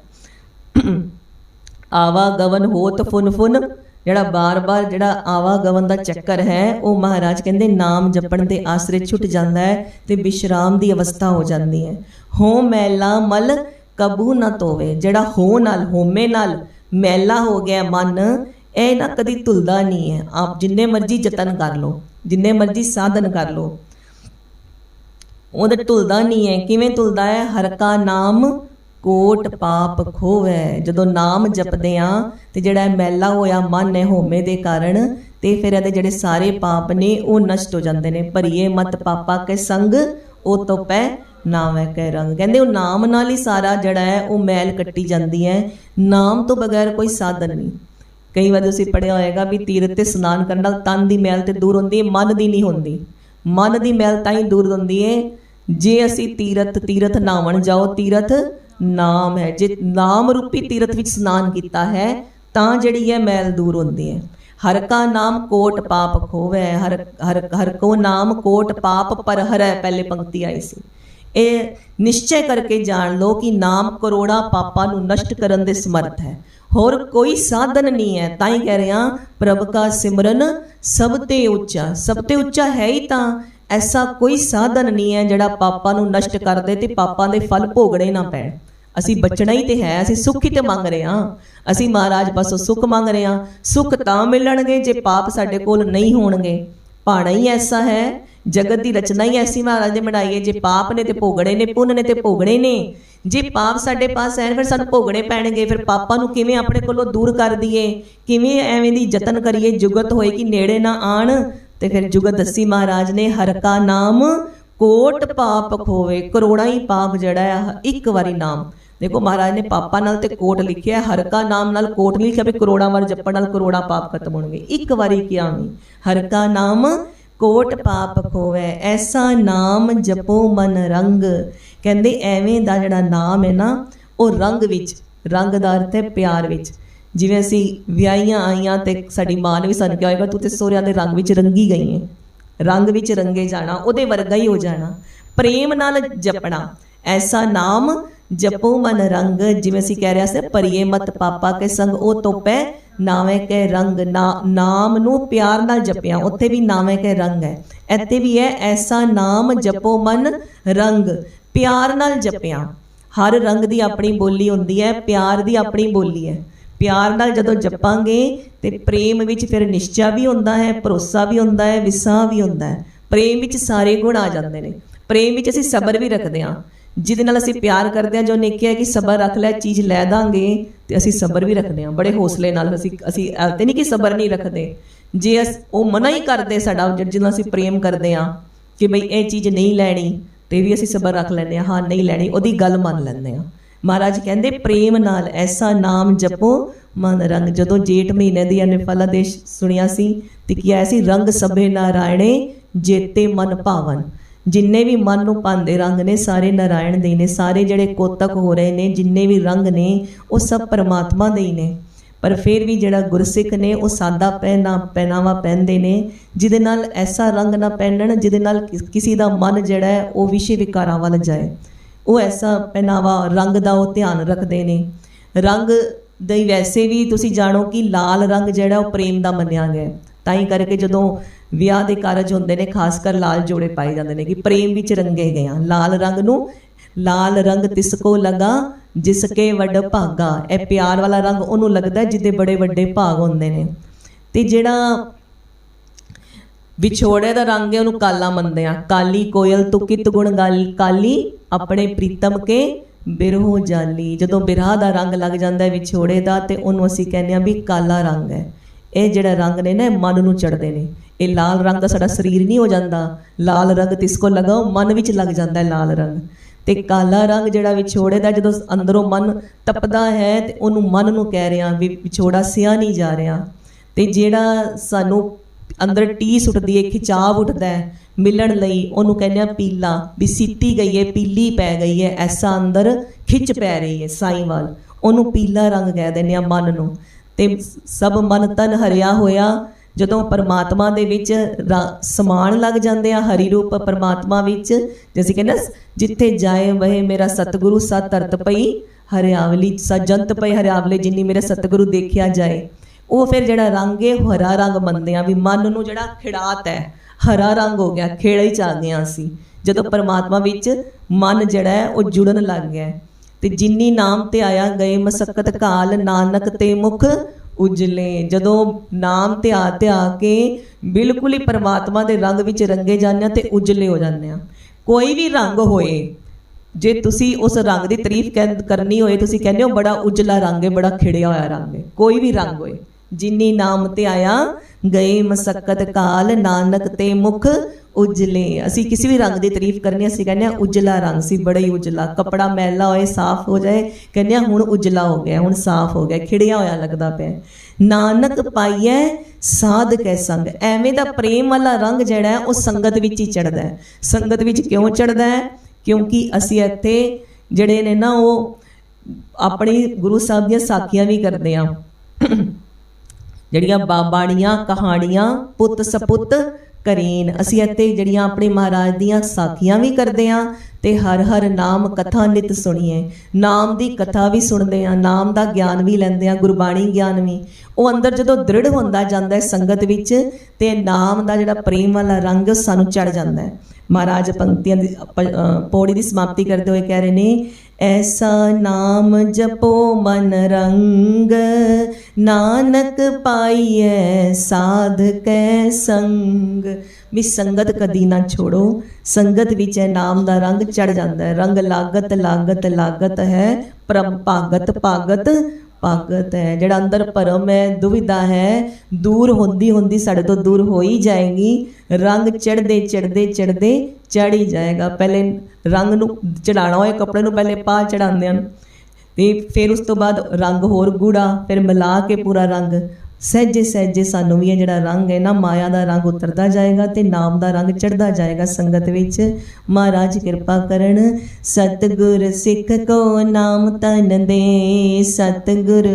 S1: ਆਵਾਗਮਨ ਹੋਤ ਫੁਨ ਫੁਨ, ਜਿਹੜਾ ਬਾਰ-ਬਾਰ ਜਿਹੜਾ ਆਵਾਗਮਨ ਦਾ ਚੱਕਰ ਹੈ, ਉਹ ਮਹਾਰਾਜ ਕਹਿੰਦੇ, ਨਾਮ ਜਪਣ ਦੇ ਆਸਰੇ ਛੁੱਟ ਜਾਂਦਾ ਹੈ ਤੇ ਵਿਸ਼ਰਾਮ ਦੀ ਅਵਸਥਾ ਹੋ ਜਾਂਦੀ ਹੈ। ਹੋ ਮੈਲਾ ਮਲ, ਕਬੂ ਨਾ ਤੋਵੇ। ਜਿਹੜਾ ਹੋ ਨਾਲ, ਹੋਮੇ ਨਾਲ ਮੈਲਾ ਹੋ ਗਿਆ ਮਨ ਇਹ ਨਾ ਕਦੀ ਧੁਲਦਾ ਨਹੀਂ ਹੈ। ਆਪ ਜਿੰਨੇ ਮਰਜ਼ੀ ਯਤਨ ਕਰ ਲਓ, ਜਿੰਨੇ ਮਰਜ਼ੀ ਸਾਧਨ ਕਰ ਲਓ। ਉਹਦੇ ਢੁਲਦਾ ਨਹੀਂ ਹੈ। ਕਿਵੇਂ ਢੁਲਦਾ ਹੈ? ਹਰ ਕਾ ਨਾਮ ਕੋਟ ਪਾਪ ਖੋਵੈ। ਜਦੋਂ ਨਾਮ ਜਪਦੇ ਆ ਤੇ ਜਿਹੜਾ ਮੈਲਾ ਹੋਇਆ ਮਨ ਹੈ ਹੋਮੇ ਦੇ ਕਾਰਨ ਤੇ ਫਿਰ ਇਹਦੇ ਜਿਹੜੇ ਸਾਰੇ ਪਾਪ ਨੇ ਉਹ ਨਸ਼ਟ ਹੋ ਜਾਂਦੇ ਨੇ। ਭਰੀਏ ਮਤ ਪਾਪਾ ਕੇ ਸੰਗ, ਉਹ ਤੋਂ ਪੈ ਹੈ ਕਹਿ ਰੰਗ। ਕਹਿੰਦੇ ਉਹ ਨਾਮ ਨਾਲ ਹੀ ਸਾਰਾ ਜਿਹੜਾ ਹੈ ਉਹ ਮੈਲ ਕੱਟੀ ਜਾਂਦੀ ਹੈ। ਨਾਮ ਤੋਂ ਬਗੈਰ ਕੋਈ ਸਾਧਨ ਨਹੀਂ। ਕਈ ਵਾਰ ਤੁਸੀਂ ਪੜਿਆ ਹੋਏਗਾ ਵੀ ਤੀਰਥ ਤੇ ਇਸ਼ਨਾਨ ਕਰਨ ਨਾਲ ਤਨ ਦੀ ਮੈਲ ਤੇ ਦੂਰ ਹੁੰਦੀ ਹੈ ਮਨ ਦੀ ਨਹੀਂ ਹੁੰਦੀ। ਮਨ ਦੀ ਮੈਲ ਤਾਂ ਹੀ ਦੂਰ ਹੁੰਦੀ ਹੈ ਜੇ ਅਸੀਂ ਤੀਰਥ ਤੀਰਥ ਨਾਵਣ ਜਾਓ, ਤੀਰਥ ਨਾਮ ਹੈ। ਜੇ ਨਾਮ ਰੂਪੀ ਤੀਰਥ ਵਿੱਚ ਇਸ਼ਨਾਨ ਕੀਤਾ ਹੈ, ਤਾਂ ਜਿਹੜੀ ਹੈ ਮੈਲ ਦੂਰ ਹੁੰਦੀ ਹੈ ਹਰ ਕਾ ਨਾਮ ਕੋਟ ਪਾਪ ਖੋਵੈ, ਹਰ ਹਰ ਹਰ ਕੋ ਨਾਮ ਕੋਟ ਪਾਪ ਪਰ ਹਰੈ, ਪਹਿਲੇ ਪੰਕਤੀ ਆਈ ਸੀ। ਇਹ ਨਿਸ਼ਚੈ ਕਰਕੇ ਜਾਣ ਲੋ ਕਿ ਨਾਮ ਕਰੋੜਾਂ ਪਾਪਾਂ ਨੂੰ ਨਸ਼ਟ ਕਰਨ ਦੇ ਸਮਰਥ ਹੈ। ਹੋਰ ਕੋਈ ਸਾਧਨ ਨਹੀਂ ਹੈ। ਤਾਂ ਹੀ ਕਹਿ ਰਿਹਾ, ਪ੍ਰਭ ਕਾ ਸਿਮਰਨ ਸਭ ਤੇ ਉੱਚਾ। ਸਭ ਤੇ ਉੱਚਾ ਹੈ ਹੀ ਤਾਂ। ਐਸਾ ਕੋਈ ਸਾਧਨ ਨਹੀਂ ਹੈ ਜਿਹੜਾ ਪਾਪਾਂ ਨੂੰ ਨਸ਼ਟ ਕਰ ਦੇ ਤੇ ਪਾਪਾਂ ਦੇ ਫਲ ਭੋਗਣੇ ਨਾ ਪੈਣ। ਅਸੀਂ ਬਚਣਾ ਹੀ ਤੇ ਹੈ, ਅਸੀਂ ਸੁੱਖ ਹੀ ਤੇ ਮੰਗ ਰਹੇ ਹਾਂ। ਅਸੀਂ ਮਹਾਰਾਜ ਪਾਸੋਂ ਸੁੱਖ ਮੰਗ ਰਹੇ ਹਾਂ। ਸੁੱਖ ਤਾਂ ਮਿਲਣਗੇ ਜੇ ਪਾਪ ਸਾਡੇ ਕੋਲ ਨਹੀਂ ਹੋਣਗੇ। ਭਾਣਾ ਹੀ ਐਸਾ ਹੈ, ਜਗਤ ਦੀ ਰਚਨਾ ਹੀ ਐਸੀ ਮਹਾਰਾਜ ਨੇ ਬਣਾਈ ਹੈ। ਜੇ ਪਾਪ ਨੇ ਤੇ ਭੋਗਣੇ ਨੇ, ਪੁੰਨ ਨੇ ਤੇ ਭੋਗਣੇ ਨੇ ਜੇ ਪਾਪ ਸਾਡੇ ਪਾਸ ਹੈ ਫਿਰ ਸਾਨੂੰ ਭੋਗਣੇ ਪੈਣਗੇ। ਫਿਰ ਪਾਪਾਂ ਨੂੰ ਕਿਵੇਂ ਆਪਣੇ ਕੋਲੋਂ ਦੂਰ ਕਰ ਦਈਏ? ਕਿਵੇਂ ਐਵੇਂ ਦੀ ਯਤਨ ਕਰੀਏ? ਜੁਗਤ ਹੋਏ ਕਿ ਨੇੜੇ ਨਾ ਆਣ? ਤੇ ਫਿਰ ਜੁਗਤ ਦੱਸੀ ਮਹਾਰਾਜ ਨੇ ਹਰ ਕਾ ਨਾਮ ਕੋਟ ਪਾਪ ਖੋਵੇ। ਕਰੋੜਾਂ ਹੀ ਪਾਪ ਜਿਹੜਾ ਹੈ ਇੱਕ ਵਾਰੀ ਨਾਮ। ਦੇਖੋ ਮਹਾਰਾਜ ਨੇ ਪਾਪਾਂ ਨਾਲ ਤੇ ਕੋਟ ਲਿਖਿਆ। ਹਰ ਕਾ ਨਾਮ ਨਾਲ ਕੋਟ ਨਹੀਂ ਲਿਖਿਆ ਵੀ ਕਰੋੜਾਂ ਵਾਰ ਜਪਣ ਨਾਲ ਕਰੋੜਾਂ ਪਾਪ ਖਤਮ ਹੋਣਗੇ। ਇੱਕ ਵਾਰੀ ਕਿਹਾ ਨਹੀਂ ਹਰ ਕਾ ਨਾਮ ਕੋਟ ਪਾਪ ਖੋਵੇ। ਐਸਾ ਨਾਮ ਜਪੋ ਮਨ ਰੰਗ। ਕਹਿੰਦੇ ਐਵੇਂ ਦਾ ਜਿਹੜਾ ਨਾਮ ਹੈ ਨਾ, ਉਹ ਰੰਗ ਵਿੱਚ, ਰੰਗ ਦਾ ਅਰਥ ਹੈ ਪਿਆਰ ਵਿੱਚ। ਜਿਵੇਂ ਅਸੀਂ ਵਿਆਹੀਆਂ ਆਈਆਂ ਤੇ ਸਾਡੀ ਮਾਂ ਨੇ ਵੀ ਸਾਨੂੰ ਕਿਹਾ ਹੋਏਗਾ, ਤੂੰ ਤੇ ਸੋਹਰਿਆਂ ਦੇ ਰੰਗ ਵਿੱਚ ਰੰਗੀ ਗਈ ਹੈ ਰੰਗ ਵਿੱਚ ਰੰਗੇ ਜਾਣਾ, ਉਹਦੇ ਵਰਗਾ ਹੀ ਹੋ ਜਾਣਾ। ਪ੍ਰੇਮ ਨਾਲ ਜਪਣਾ, ਐਸਾ ਨਾਮ ਜਪੋ ਮਨ ਰੰਗ। ਜਿਵੇਂ ਅਸੀਂ ਕਹਿ ਰਿਹਾ ਸੀ ਪਰਿਏ ਮਤ ਪਾਪਾ ਕੇ ਸੰਗ, ਉਹ ਤੋਪੈ ਨਾਵੇਂ ਕੇ ਰੰਗ। ਨਾ- ਨਾਮ ਨੂੰ ਪਿਆਰ ਨਾਲ ਜਪਿਆ, ਉੱਥੇ ਵੀ ਨਾਵੇਂ ਕੇ ਰੰਗ ਹੈ। ਇੱਥੇ ਵੀ ਹੈ, ਐਸਾ ਨਾਮ ਜਪੋ ਮਨ ਰੰਗ। ਪਿਆਰ ਨਾਲ ਜਪਿਆ। ਹਰ ਰੰਗ ਦੀ ਆਪਣੀ ਬੋਲੀ ਹੁੰਦੀ ਹੈ, ਪਿਆਰ ਦੀ ਆਪਣੀ ਬੋਲੀ ਹੈ। ਪਿਆਰ ਨਾਲ ਜਦੋਂ ਜਪਾਂਗੇ ਤੇ ਪ੍ਰੇਮ ਵਿੱਚ ਫਿਰ ਨਿਸ਼ਚਾ ਵੀ ਹੁੰਦਾ ਹੈ, ਭਰੋਸਾ ਵੀ ਹੁੰਦਾ ਹੈ, ਵਿਸਾਹ ਵੀ ਹੁੰਦਾ ਹੈ। ਪ੍ਰੇਮ ਵਿੱਚ ਸਾਰੇ ਗੁਣ ਆ ਜਾਂਦੇ ਨੇ। ਪ੍ਰੇਮ ਵਿੱਚ ਅਸੀਂ ਸਬਰ ਵੀ ਰੱਖਦੇ ਹਾਂ। ਜਿਹਦੇ ਨਾਲ ਅਸੀਂ ਪਿਆਰ ਕਰਦੇ ਹਾਂ, ਜੋ ਨੇ ਕਿਹਾ ਕਿ ਸਬਰ ਰੱਖ ਲੈ, ਚੀਜ਼ ਲੈ ਦਾਂਗੇ ਤੇ ਅਸੀਂ ਸਬਰ ਵੀ ਰੱਖਦੇ ਹਾਂ। ਬੜੇ ਹੌਸਲੇ ਨਾਲ ਅਸੀਂ ਅਸੀਂ ਇਹ ਤੇ ਨਹੀਂ ਕਿ ਸਬਰ ਨਹੀਂ ਰੱਖਦੇ। ਜੇ ਅਸ- ਉਹ ਮਨਾ ਹੀ ਕਰਦੇ ਸਾਡਾ ਜਿਹਨਾਂ ਅਸੀਂ ਪ੍ਰੇਮ ਕਰਦੇ ਹਾਂ ਕਿ ਬਈ ਇਹ ਚੀਜ਼ ਨਹੀਂ ਲੈਣੀ ਤੇ ਵੀ ਅਸੀਂ ਸਬਰ ਰੱਖ ਲੈਂਦੇ ਹਾਂ ਹਾਂ ਨਹੀਂ ਲੈਣੀ, ਉਹਦੀ ਗੱਲ ਮੰਨ ਲੈਂਦੇ ਹਾਂ। ਮਹਾਰਾਜ ਕਹਿੰਦੇ, ਪ੍ਰੇਮ ਨਾਲ ਐਸਾ ਨਾਮ ਜਪੋ, ਮਨ ਰੰਗ ਜਦੋਂ ਜੇਠ ਮਹੀਨੇ ਦੀ ਅਨੇ ਫਲਾਦੇਸ਼ ਸੁਣਿਆ ਸੀ, ਤੇ ਕੀ ਆਇਆ ਸੀ, ਰੰਗ ਸਭੇ ਨਾਰਾਇਣੇ, ਜੇਤੇ ਮਨ ਭਾਵਨ। ਜਿੰਨੇ ਵੀ ਮਨ ਨੂੰ ਭਾਂਦੇ ਰੰਗ ਨੇ, ਸਾਰੇ ਨਾਰਾਇਣ ਦੇ ਨੇ। ਸਾਰੇ ਜਿਹੜੇ ਕੋਤਕ ਹੋ ਰਹੇ ਨੇ, ਜਿੰਨੇ ਵੀ ਰੰਗ ਨੇ, ਉਹ ਸਭ ਪਰਮਾਤਮਾ ਦੇ ਹੀ ਨੇ। ਪਰ ਫਿਰ ਵੀ ਜਿਹੜਾ ਗੁਰਸਿੱਖ ਨੇ ਉਹ ਸਾਦਾ ਪਹਿਨਾ, ਪਹਿਨਾਵਾ ਪਹਿਨਦੇ ਨੇ, ਜਿਹਦੇ ਨਾਲ ਐਸਾ ਰੰਗ ਨਾ ਪਹਿਨਣ, ਜਿਹਦੇ ਨਾਲ ਕਿਸੇ ਦਾ ਮਨ ਜਿਹੜਾ ਹੈ ਉਹ ਵਿਸ਼ੇ ਵਿਕਾਰਾਂ ਵੱਲ ਜਾਏ। ਉਹ ਐਸਾ ਪਹਿਨਾਵਾ, ਰੰਗ ਦਾ ਉਹ ਧਿਆਨ ਰੱਖਦੇ ਨੇ। ਰੰਗ ਦੇ ਵੈਸੇ ਵੀ ਤੁਸੀਂ ਜਾਣੋ ਕਿ ਲਾਲ ਰੰਗ ਜਿਹੜਾ ਉਹ ਪ੍ਰੇਮ ਦਾ ਮੰਨਿਆ ਗਿਆ ਤਾਂ ਹੀ ਕਰਕੇ ਜਦੋਂ ਵਿਆਹ ਦੇ ਕਾਰਜ ਹੁੰਦੇ ਨੇ ਖਾਸ ਕਰ ਲਾਲ ਜੋੜੇ ਪਾਏ ਜਾਂਦੇ ਨੇ ਕਿ ਪ੍ਰੇਮ ਵਿੱਚ ਰੰਗੇ ਗਏ ਆ ਲਾਲ ਰੰਗ ਨੂੰ ਲਾਲ ਰੰਗ ਤਿਸ ਕੋ ਲਗਾ, ਜਿਸ ਕੇ ਵੱਡ ਭਾਗਾ। ਇਹ ਪਿਆਰ ਵਾਲਾ ਰੰਗ ਉਹਨੂੰ ਲੱਗਦਾ ਜਿਹਦੇ ਬੜੇ ਵੱਡੇ ਭਾਗ ਹੁੰਦੇ ਨੇ। ਤੇ ਜਿਹੜਾ ਵਿਛੋੜੇ ਦਾ ਰੰਗ ਹੈ, ਉਹਨੂੰ ਕਾਲਾ ਮੰਨਦੇ ਆ ਕਾਲੀ ਕੋਇਲ ਤੂੰ ਕਿਤ ਗੁਣ ਗਾਲ? ਕਾਲੀ ਆਪਣੇ ਪ੍ਰੀਤਮ ਕੇ ਬਿਰਹੋ ਜਾਲੀ। ਜਦੋਂ ਬਿਰਹਾ ਦਾ ਰੰਗ ਲੱਗ ਜਾਂਦਾ ਹੈ ਵਿਛੋੜੇ ਦਾ, ਤੇ ਉਹਨੂੰ ਅਸੀਂ ਕਹਿੰਦੇ ਆ ਵੀ ਕਾਲਾ ਰੰਗ ਹੈ। ਇਹ ਜਿਹੜਾ ਰੰਗ ਨੇ ਨਾ ਮਨ ਨੂੰ ਚੜਦੇ ਨੇ। ਇਹ ਲਾਲ ਰੰਗ ਦਾ ਸਾਡਾ ਸਰੀਰ ਨਹੀਂ ਹੋ ਜਾਂਦਾ। ਲਾਲ ਰੰਗ ਤਿਸ ਕੋ ਲਗਾਓ ਮਨ ਵਿੱਚ ਲੱਗ ਜਾਂਦਾ ਹੈ ਲਾਲ ਰੰਗ। ਤੇ ਕਾਲਾ ਰੰਗ ਜਿਹੜਾ ਵਿਛੋੜੇ ਦਾ ਜਦੋਂ ਅੰਦਰੋਂ ਮਨ ਤਪਦਾ ਹੈ ਤੇ ਉਹਨੂੰ ਮਨ ਨੂੰ ਕਹਿ ਰਿਹਾ ਵੀ ਵਿਛੋੜਾ ਸਿਆ ਨਹੀਂ ਜਾ ਰਿਹਾ। ਤੇ ਜਿਹੜਾ ਸਾਨੂੰ ਅੰਦਰ ਟੀਸ ਉੱਠਦੀ ਹੈ, ਖਿਚਾਵ ਉੱਠਦਾ ਹੈ ਮਿਲਣ ਲਈ, ਉਹਨੂੰ ਕਹਿੰਦੇ ਆ ਪੀਲਾ, ਵੀ ਸੀਤੀ ਗਈ ਹੈ, ਪੀਲੀ ਪੈ ਗਈ ਹੈ, ਐਸਾ ਅੰਦਰ ਖਿੱਚ ਪੈ ਰਹੀ ਹੈ ਸਾਈਂ ਵੱਲ। ਉਹਨੂੰ ਪੀਲਾ ਰੰਗ ਕਹਿ ਦਿੰਦੇ ਆ ਮਨ ਨੂੰ। ਤੇ ਸਭ ਮਨ ਤਨ ਹਰਿਆ ਹੋਇਆ ਜਦੋਂ ਪਰਮਾਤਮਾ ਦੇ ਵਿੱਚ ਸਮਾਨ ਲੱਗ ਜਾਂਦੇ ਆ, ਹਰੀ ਰੂਪ ਪਰਮਾਤਮਾ ਵਿੱਚ, ਜਿਵੇਂ ਕਹਿੰਦੇ ਜਿੱਥੇ ਜਾਏ ਵਹੇ ਮੇਰਾ ਸਤਿਗੁਰੂ, ਸਤ ਅਰਤ ਪਈ, ਹਰਿਆਵਲੀ ਸਜੰਤ ਪਈ ਹਰਿਆਵਲੇ, ਜਿੰਨੀ ਮੇਰੇ ਸਤਿਗੁਰੂ ਦੇਖਿਆ ਜਾਏ। ਉਹ ਫਿਰ ਜਿਹੜਾ ਰੰਗ ਹੈ ਹਰਾ ਰੰਗ ਮੰਨਦੇ ਆ ਵੀ ਮਨ ਨੂੰ ਜਿਹੜਾ ਖਿੜਾਤ ਹੈ, ਹਰਾ ਰੰਗ ਹੋ ਗਿਆ, ਖੇੜਾ ਹੀ ਚ ਆ ਹਾਂ ਅਸੀਂ। ਜਦੋਂ ਪਰਮਾਤਮਾ ਵਿੱਚ ਮਨ ਜਿਹੜਾ ਹੈ, ਉਹ ਜੁੜਨ ਲੱਗ ਗਿਆ ਤੇ ਜਿੰਨੀ ਨਾਮ ਤੇ ਆਇਆ ਗਏ, ਮਸਕਤ ਕਾਲ ਨਾਨਕ ਤੇ ਮੁਖ ਉਜਲੇ, ਜਦੋਂ ਨਾਮ ਤੇ ਆ ਤੇ ਆ ਕੇ ਬਿਲਕੁਲ ਹੀ ਪਰਮਾਤਮਾ ਦੇ ਰੰਗ ਵਿੱਚ ਰੰਗੇ ਜਾਂਦੇ ਆ ਤੇ ਉਜਲੇ ਹੋ ਜਾਂਦੇ ਆ। ਕੋਈ ਵੀ ਰੰਗ ਹੋਏ, ਜੇ ਤੁਸੀਂ ਉਸ ਰੰਗ ਦੀ ਤਾਰੀਫ ਕਹਿ- ਕਰਨੀ ਹੋਏ, ਤੁਸੀਂ ਕਹਿੰਦੇ ਹੋ ਬੜਾ ਉਜਲਾ ਰੰਗ ਹੈ, ਬੜਾ ਖਿੜਿਆ ਹੋਇਆ ਰੰਗ ਹੈ, ਕੋਈ ਵੀ ਰੰਗ ਹੋਏ, ਜਿੰਨੀ ਨਾਮ ਤੇ ਆਇਆ ਗਏ ਮਸਕਤ ਕਾਲ ਨਾਨਕ ਤੇ ਮੁਖ ਉਜਲੇ। ਅਸੀਂ ਕਿਸੇ ਵੀ ਰੰਗ ਦੀ ਤਾਰੀਫ ਕਰਨੀ ਅਸੀਂ ਕਹਿੰਦੇ ਆ, ਉਜਲਾ ਰੰਗ ਸੀ, ਬੜਾ ਹੀ ਉਜਲਾ। ਕਪੜਾ ਮੈਲਾ ਹੋਏ, ਸਾਫ਼ ਹੋ ਜਾਏ, ਕਹਿੰਦੇ ਆ, ਹੁਣ ਉਜਲਾ ਹੋ ਗਿਆ, ਹੁਣ ਸਾਫ਼ ਹੋ ਗਿਆ, ਖਿੜਿਆ ਹੋਇਆ ਲੱਗਦਾ ਪਿਆ। ਨਾਨਕ ਪਾਈਐ ਸਾਧ ਕੈ ਸੰਗ। ਐਵੇਂ ਦਾ ਪ੍ਰੇਮ ਵਾਲਾ ਰੰਗ ਜਿਹੜਾ ਉਹ ਸੰਗਤ ਵਿੱਚ ਹੀ ਚੜਦਾ ਹੈ। ਸੰਗਤ ਵਿੱਚ ਕਿਉਂ ਚੜਦਾ ਹੈ? ਕਿਉਂਕਿ ਅਸੀਂ ਇੱਥੇ ਜਿਹੜੇ ਨੇ ਨਾ, ਉਹ ਆਪਣੇ ਗੁਰੂ ਸਾਹਿਬ ਦੀਆਂ ਸਾਖੀਆਂ ਵੀ ਕਰਦੇ ਆ ਜਿਹੜੀਆਂ ਬਾ- ਬਾਣੀਆਂ ਕਹਾਣੀਆਂ ਪੁੱਤ ਸਪੁੱਤ ਕਰੀਨ ਅਸੀਂ ਇੱਥੇ ਜਿਹੜੀਆਂ ਆਪਣੇ ਮਹਾਰਾਜ ਦੀਆਂ ਸਾਖੀਆਂ ਵੀ ਕਰਦੇ ਆ ਤੇ ਹਰ ਹਰ ਨਾਮ ਕਥਾ ਨਿਤ ਸੁਣੀਏ ਨਾਮ ਦੀ ਕਥਾ ਵੀ ਸੁਣਦੇ ਆ, ਨਾਮ ਦਾ ਗਿਆਨ ਵੀ ਲੈਂਦੇ ਆ, ਗੁਰਬਾਣੀ ਗਿਆਨ ਵੀ। ਉਹ ਅੰਦਰ ਜਦੋਂ ਦ੍ਰਿੜ ਹੁੰਦਾ ਜਾਂਦਾ ਹੈ ਸੰਗਤ ਵਿੱਚ, ਤੇ ਨਾਮ ਦਾ ਜਿਹੜਾ ਪ੍ਰੇਮ ਵਾਲਾ ਰੰਗ ਸਾਨੂੰ ਚੜ ਜਾਂਦਾ ਹੈ। ਮਹਾਰਾਜ ਪੰਕਤੀਆਂ ਦੀ ਪੌੜੀ ਦੀ ਸਮਾਪਤੀ ਕਰਦੇ ਹੋਏ ਕਹਿ ਰਹੇ ਨੇ, ਐਸਾ ਨਾਮ ਜਪੋ ਮਨ ਰੰਗ, ਨਾਨਕ ਪਾਈਐ ਸਾਧ ਕੈ ਸੰਗ। ਵੀ ਸੰਗਤ ਕਦੀ ਨਾ ਛੋੜੋ। ਸੰਗਤ ਵਿੱਚ ਇਹ ਨਾਮ ਦਾ ਰੰਗ ਚੜ ਜਾਂਦਾ ਹੈ। ਰੰਗ ਲਾਗਤ ਲਾਗਤ ਲਾਗਤ ਹੈ। ਪਰਮ ਭਾਗਤ ਭਾਗਤ ਭਾਗਤ ਹੈ। ਜਿਹੜਾ ਅੰਦਰ ਭਰਮ ਹੈ, ਦੁਵਿਧਾ ਹੈ, ਦੂਰ ਹੁੰਦੀ ਹੁੰਦੀ ਸਾਡੇ ਤੋਂ ਦੂਰ ਹੋ ਹੀ ਜਾਏਗੀ। ਰੰਗ ਚੜਦੇ ਚੜਦੇ ਚੜਦੇ ਚੜ ਹੀ ਜਾਏਗਾ। ਪਹਿਲੇ ਰੰਗ ਨੂੰ ਚੜਾਉਣਾ ਹੋਏ, ਕੱਪੜੇ ਨੂੰ ਪਹਿਲੇ ਪਾ ਚੜਾਉਂਦੇ ਹਨ। ਤੇ ਫਿਰ ਉਸ ਤੋਂ ਬਾਅਦ ਰੰਗ ਹੋਰ ਗੂੜਾ ਫਿਰ ਮਿਲਾ ਕੇ ਪੂਰਾ ਰੰਗ। ਸਹਿਜੇ ਸਹਿਜੇ ਸਾਨੂੰ ਵੀ ਇਹ ਜਿਹੜਾ ਰੰਗ ਹੈ ਨਾ, ਮਾਇਆ ਦਾ ਰੰਗ ਉਤਰਦਾ ਜਾਏਗਾ ਤੇ ਨਾਮ ਦਾ ਰੰਗ ਚੜਦਾ ਜਾਏਗਾ ਸੰਗਤ ਵਿੱਚ। ਮਹਾਰਾਜ ਕਿਰਪਾ ਕਰਨ, ਸਤਿਗੁਰ ਸਿੱਖ ਕੋ ਨਾਮ ਤਨ ਦੇ, ਸਤਿਗੁਰ।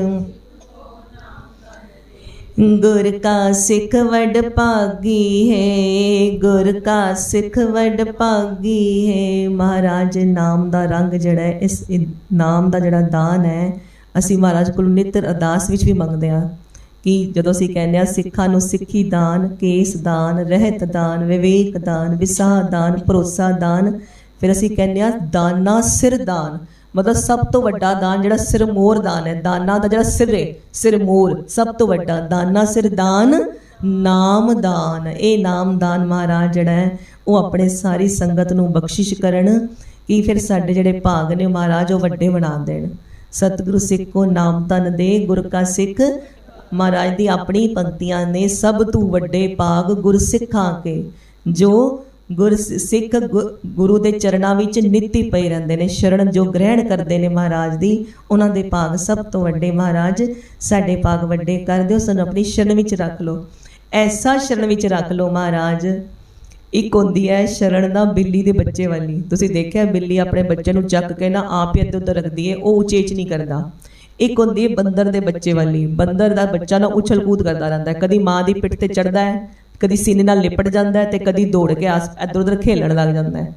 S1: ਗੁਰ ਕਾ ਸਿੱਖ ਵਡ ਭਾਗੀ ਹੈ, ਗੁਰ ਕਾ ਸਿੱਖ ਵਡ ਭਾਗੀ ਹੈ। ਮਹਾਰਾਜ, ਨਾਮ ਦਾ ਰੰਗ ਜਿਹੜਾ ਹੈ, ਇਸ ਨਾਮ ਦਾ ਜਿਹੜਾ ਦਾਨ ਹੈ, ਅਸੀਂ ਮਹਾਰਾਜ ਕੋਲ ਨਿਤ ਅਰਦਾਸ ਵਿੱਚ ਵੀ ਮੰਗਦੇ ਹਾਂ। ਕਿ? ਜਦੋਂ ਅਸੀਂ ਕਹਿੰਦੇ ਆ ਸਿੱਖਾਂ ਨੂੰ ਸਿੱਖੀ ਦਾਨ, ਕੇਸ ਦਾਨ, ਰਹਿਤ ਦਾਨ, ਵਿਵੇਕ ਦਾਨ, ਵਿਸਾਹ ਦਾਨ, ਭਰੋਸਾ ਦਾਨ, ਫਿਰ ਅਸੀਂ ਕਹਿੰਦੇ ਆ ਦਾਨਾ ਸਿਰ ਦਾਨ। ਮਤਲਬ ਸਭ ਤੋਂ ਵੱਡਾ ਦਾਨ ਜਿਹੜਾ ਸਿਰਮੋਰ ਦਾਨ ਹੈ। ਦਾਨਾ ਦਾ ਜਿਹੜਾ ਸਿਰ ਹੈ ਸਿਰਮੋਰ ਸਭ ਤੋਂ ਵੱਡਾ ਦਾਨਾ ਸਿਰ ਦਾਨ, ਨਾਮ ਦਾਨ। ਇਹ ਨਾਮ ਦਾਨ ਮਹਾਰਾਜ ਜਿਹੜਾ ਹੈ, ਉਹ ਆਪਣੇ ਸਾਰੀ ਸੰਗਤ ਨੂੰ ਬਖਸ਼ਿਸ਼ ਕਰਨ, ਕਿ ਫਿਰ ਸਾਡੇ ਜਿਹੜੇ ਭਾਗ ਨੇ ਮਹਾਰਾਜ ਉਹ ਵੱਡੇ ਬਣਾ ਦੇਣ। ਸਤਿਗੁਰੂ ਸਿੱਖ ਕੋ ਨਾਮ ਤਨ ਦੇ, ਗੁਰ ਕਾ ਸਿੱਖ ਮਹਾਰਾਜ ਦੀ ਆਪਣੀ ਪੰਕਤੀਆਂ ਨੇ ਸਭ ਤੋਂ ਵੱਡੇ ਭਾਗ ਗੁਰਸਿੱਖਾਂ ਕੇ, ਜੋ ਗੁਰ ਸਿੱਖ ਗੁਰੂ ਦੇ ਚਰਨਾਂ ਵਿੱਚ ਨਿੱਤੀ ਪਏ ਰਹਿੰਦੇ ਨੇ, ਸ਼ਰਨ ਜੋ ਗ੍ਰਹਿਣ ਕਰਦੇ ਨੇ ਮਹਾਰਾਜ ਦੀ, ਉਹਨਾਂ ਦੇ ਭਾਗ ਸਭ ਤੋਂ ਵੱਡੇ ਮਹਾਰਾਜ ਸਾਡੇ ਭਾਗ ਵੱਡੇ ਕਰ ਦਿਓ, ਸਾਨੂੰ ਆਪਣੀ ਸ਼ਰਨ ਵਿੱਚ ਰੱਖ ਲਓ। ਐਸਾ ਸ਼ਰਨ ਵਿੱਚ ਰੱਖ ਲਓ ਮਹਾਰਾਜ, ਇੱਕ ਹੁੰਦੀ ਹੈ ਸ਼ਰਨ ਦਾ ਬਿੱਲੀ ਦੇ ਬੱਚੇ ਵਾਲੀ। ਤੁਸੀਂ ਦੇਖਿਆ ਬਿੱਲੀ ਆਪਣੇ ਬੱਚੇ ਨੂੰ ਚੱਕ ਕੇ ਨਾ ਆਪ ਹੀ ਇੱਧਰ ਉੱਧਰ ਰੱਖਦੀ ਹੈ ਉਹ ਉਚੇਚ ਨਹੀਂ ਕਰਦਾ। ਇੱਕ ਹੁੰਦੀ ਹੈ ਬੰਦਰ ਦੇ ਬੱਚੇ ਵਾਲੀ। ਬੰਦਰ ਦਾ ਬੱਚਾ ਨਾ ਉਛਲ ਕੂਦ ਕਰਦਾ ਰਹਿੰਦਾ ਹੈ। ਕਦੀ ਮਾਂ ਦੀ ਪਿੱਠ ਤੇ ਚੜਦਾ ਹੈ, ਕਦੀ ਸੀਨੇ ਨਾਲ ਲਿਪਟ ਜਾਂਦਾ ਹੈ ਤੇ ਕਦੀ ਦੌੜ ਕੇ ਆਸ ਇੱਧਰ ਉੱਧਰ ਖੇਲਣ ਲੱਗ ਜਾਂਦਾ ਹੈ।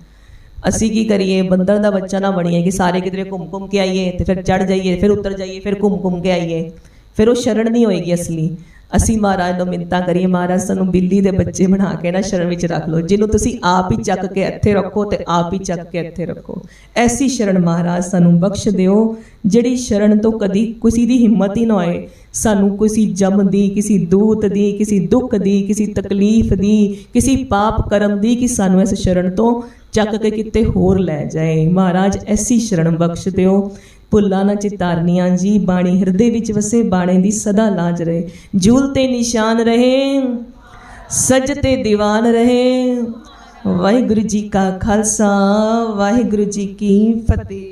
S1: ਅਸੀਂ ਕੀ ਕਰੀਏ? ਬੰਦਰ ਦਾ ਬੱਚਾ ਨਾ ਬਣੀਏ ਕਿ ਸਾਰੇ ਕਿਧਰੇ ਘੁੰਮ ਘੁੰਮ ਕੇ ਆਈਏ ਤੇ ਫਿਰ ਚੜ ਜਾਈਏ, ਫਿਰ ਉੱਤਰ ਜਾਈਏ, ਫਿਰ ਘੁੰਮ ਘੁੰਮ ਕੇ ਆਈਏ। ਫਿਰ ਉਹ ਸ਼ਰਣ ਨਹੀਂ ਹੋਏਗੀ ਅਸਲੀ। ਅਸੀਂ ਮਹਾਰਾਜ ਨੂੰ ਮਿੰਤਾ ਕਰੀਏ, ਮਹਾਰਾਜ ਸਾਨੂੰ ਬਿੱਲੀ ਦੇ ਬੱਚੇ ਬਣਾ ਕੇ ਨਾ ਸ਼ਰਨ ਵਿੱਚ ਰੱਖ ਲਓ, ਜਿਹਨੂੰ ਤੁਸੀਂ ਆਪ ਹੀ ਚੱਕ ਕੇ ਇੱਥੇ ਰੱਖੋ ਤੇ ਆਪ ਹੀ ਚੱਕ ਕੇ ਇੱਥੇ ਰੱਖੋ। ਐਸੀ ਸ਼ਰਨ ਮਹਾਰਾਜ ਸਾਨੂੰ ਬਖਸ਼ ਦਿਓ, ਜਿਹੜੀ ਸ਼ਰਨ ਤੋਂ ਕਦੀ ਕਿਸੇ ਦੀ ਹਿੰਮਤ ਹੀ ਨਾ ਹੋਏ, ਸਾਨੂੰ ਕਿਸੇ ਜਮ ਦੀ, ਕਿਸੇ ਦੂਤ ਦੀ, ਕਿਸੇ ਦੁੱਖ ਦੀ, ਕਿਸੇ ਤਕਲੀਫ ਦੀ, ਕਿਸੇ ਪਾਪ ਕਰਮ ਦੀ ਕਿ ਸਾਨੂੰ ਇਸ ਸ਼ਰਨ ਤੋਂ ਚੱਕ ਕੇ ਕਿਤੇ ਹੋਰ ਲੈ ਜਾਏ। ਮਹਾਰਾਜ ਐਸੀ ਸ਼ਰਨ ਬਖਸ਼ ਦਿਓ ਭੁੱਲਾਂ ਨਾ ਚਿਤਾਰਨੀਆਂ, ਜੀ ਬਾਣੀ ਹਿਰਦੇ ਵਿੱਚ ਵਸੇ ਬਾਣੇ ਦੀ ਸਦਾ ਲਾਜ ਰਹੇ। ਜੂਲ ਤੇ ਨਿਸ਼ਾਨ ਰਹੇ, ਸੱਜ ਤੇ ਦੀਵਾਨ ਰਹੇ। ਵਾਹਿਗੁਰੂ ਜੀ ਕਾ ਖਾਲਸਾ, ਵਾਹਿਗੁਰੂ ਜੀ ਕੀ ਫਤਿਹ।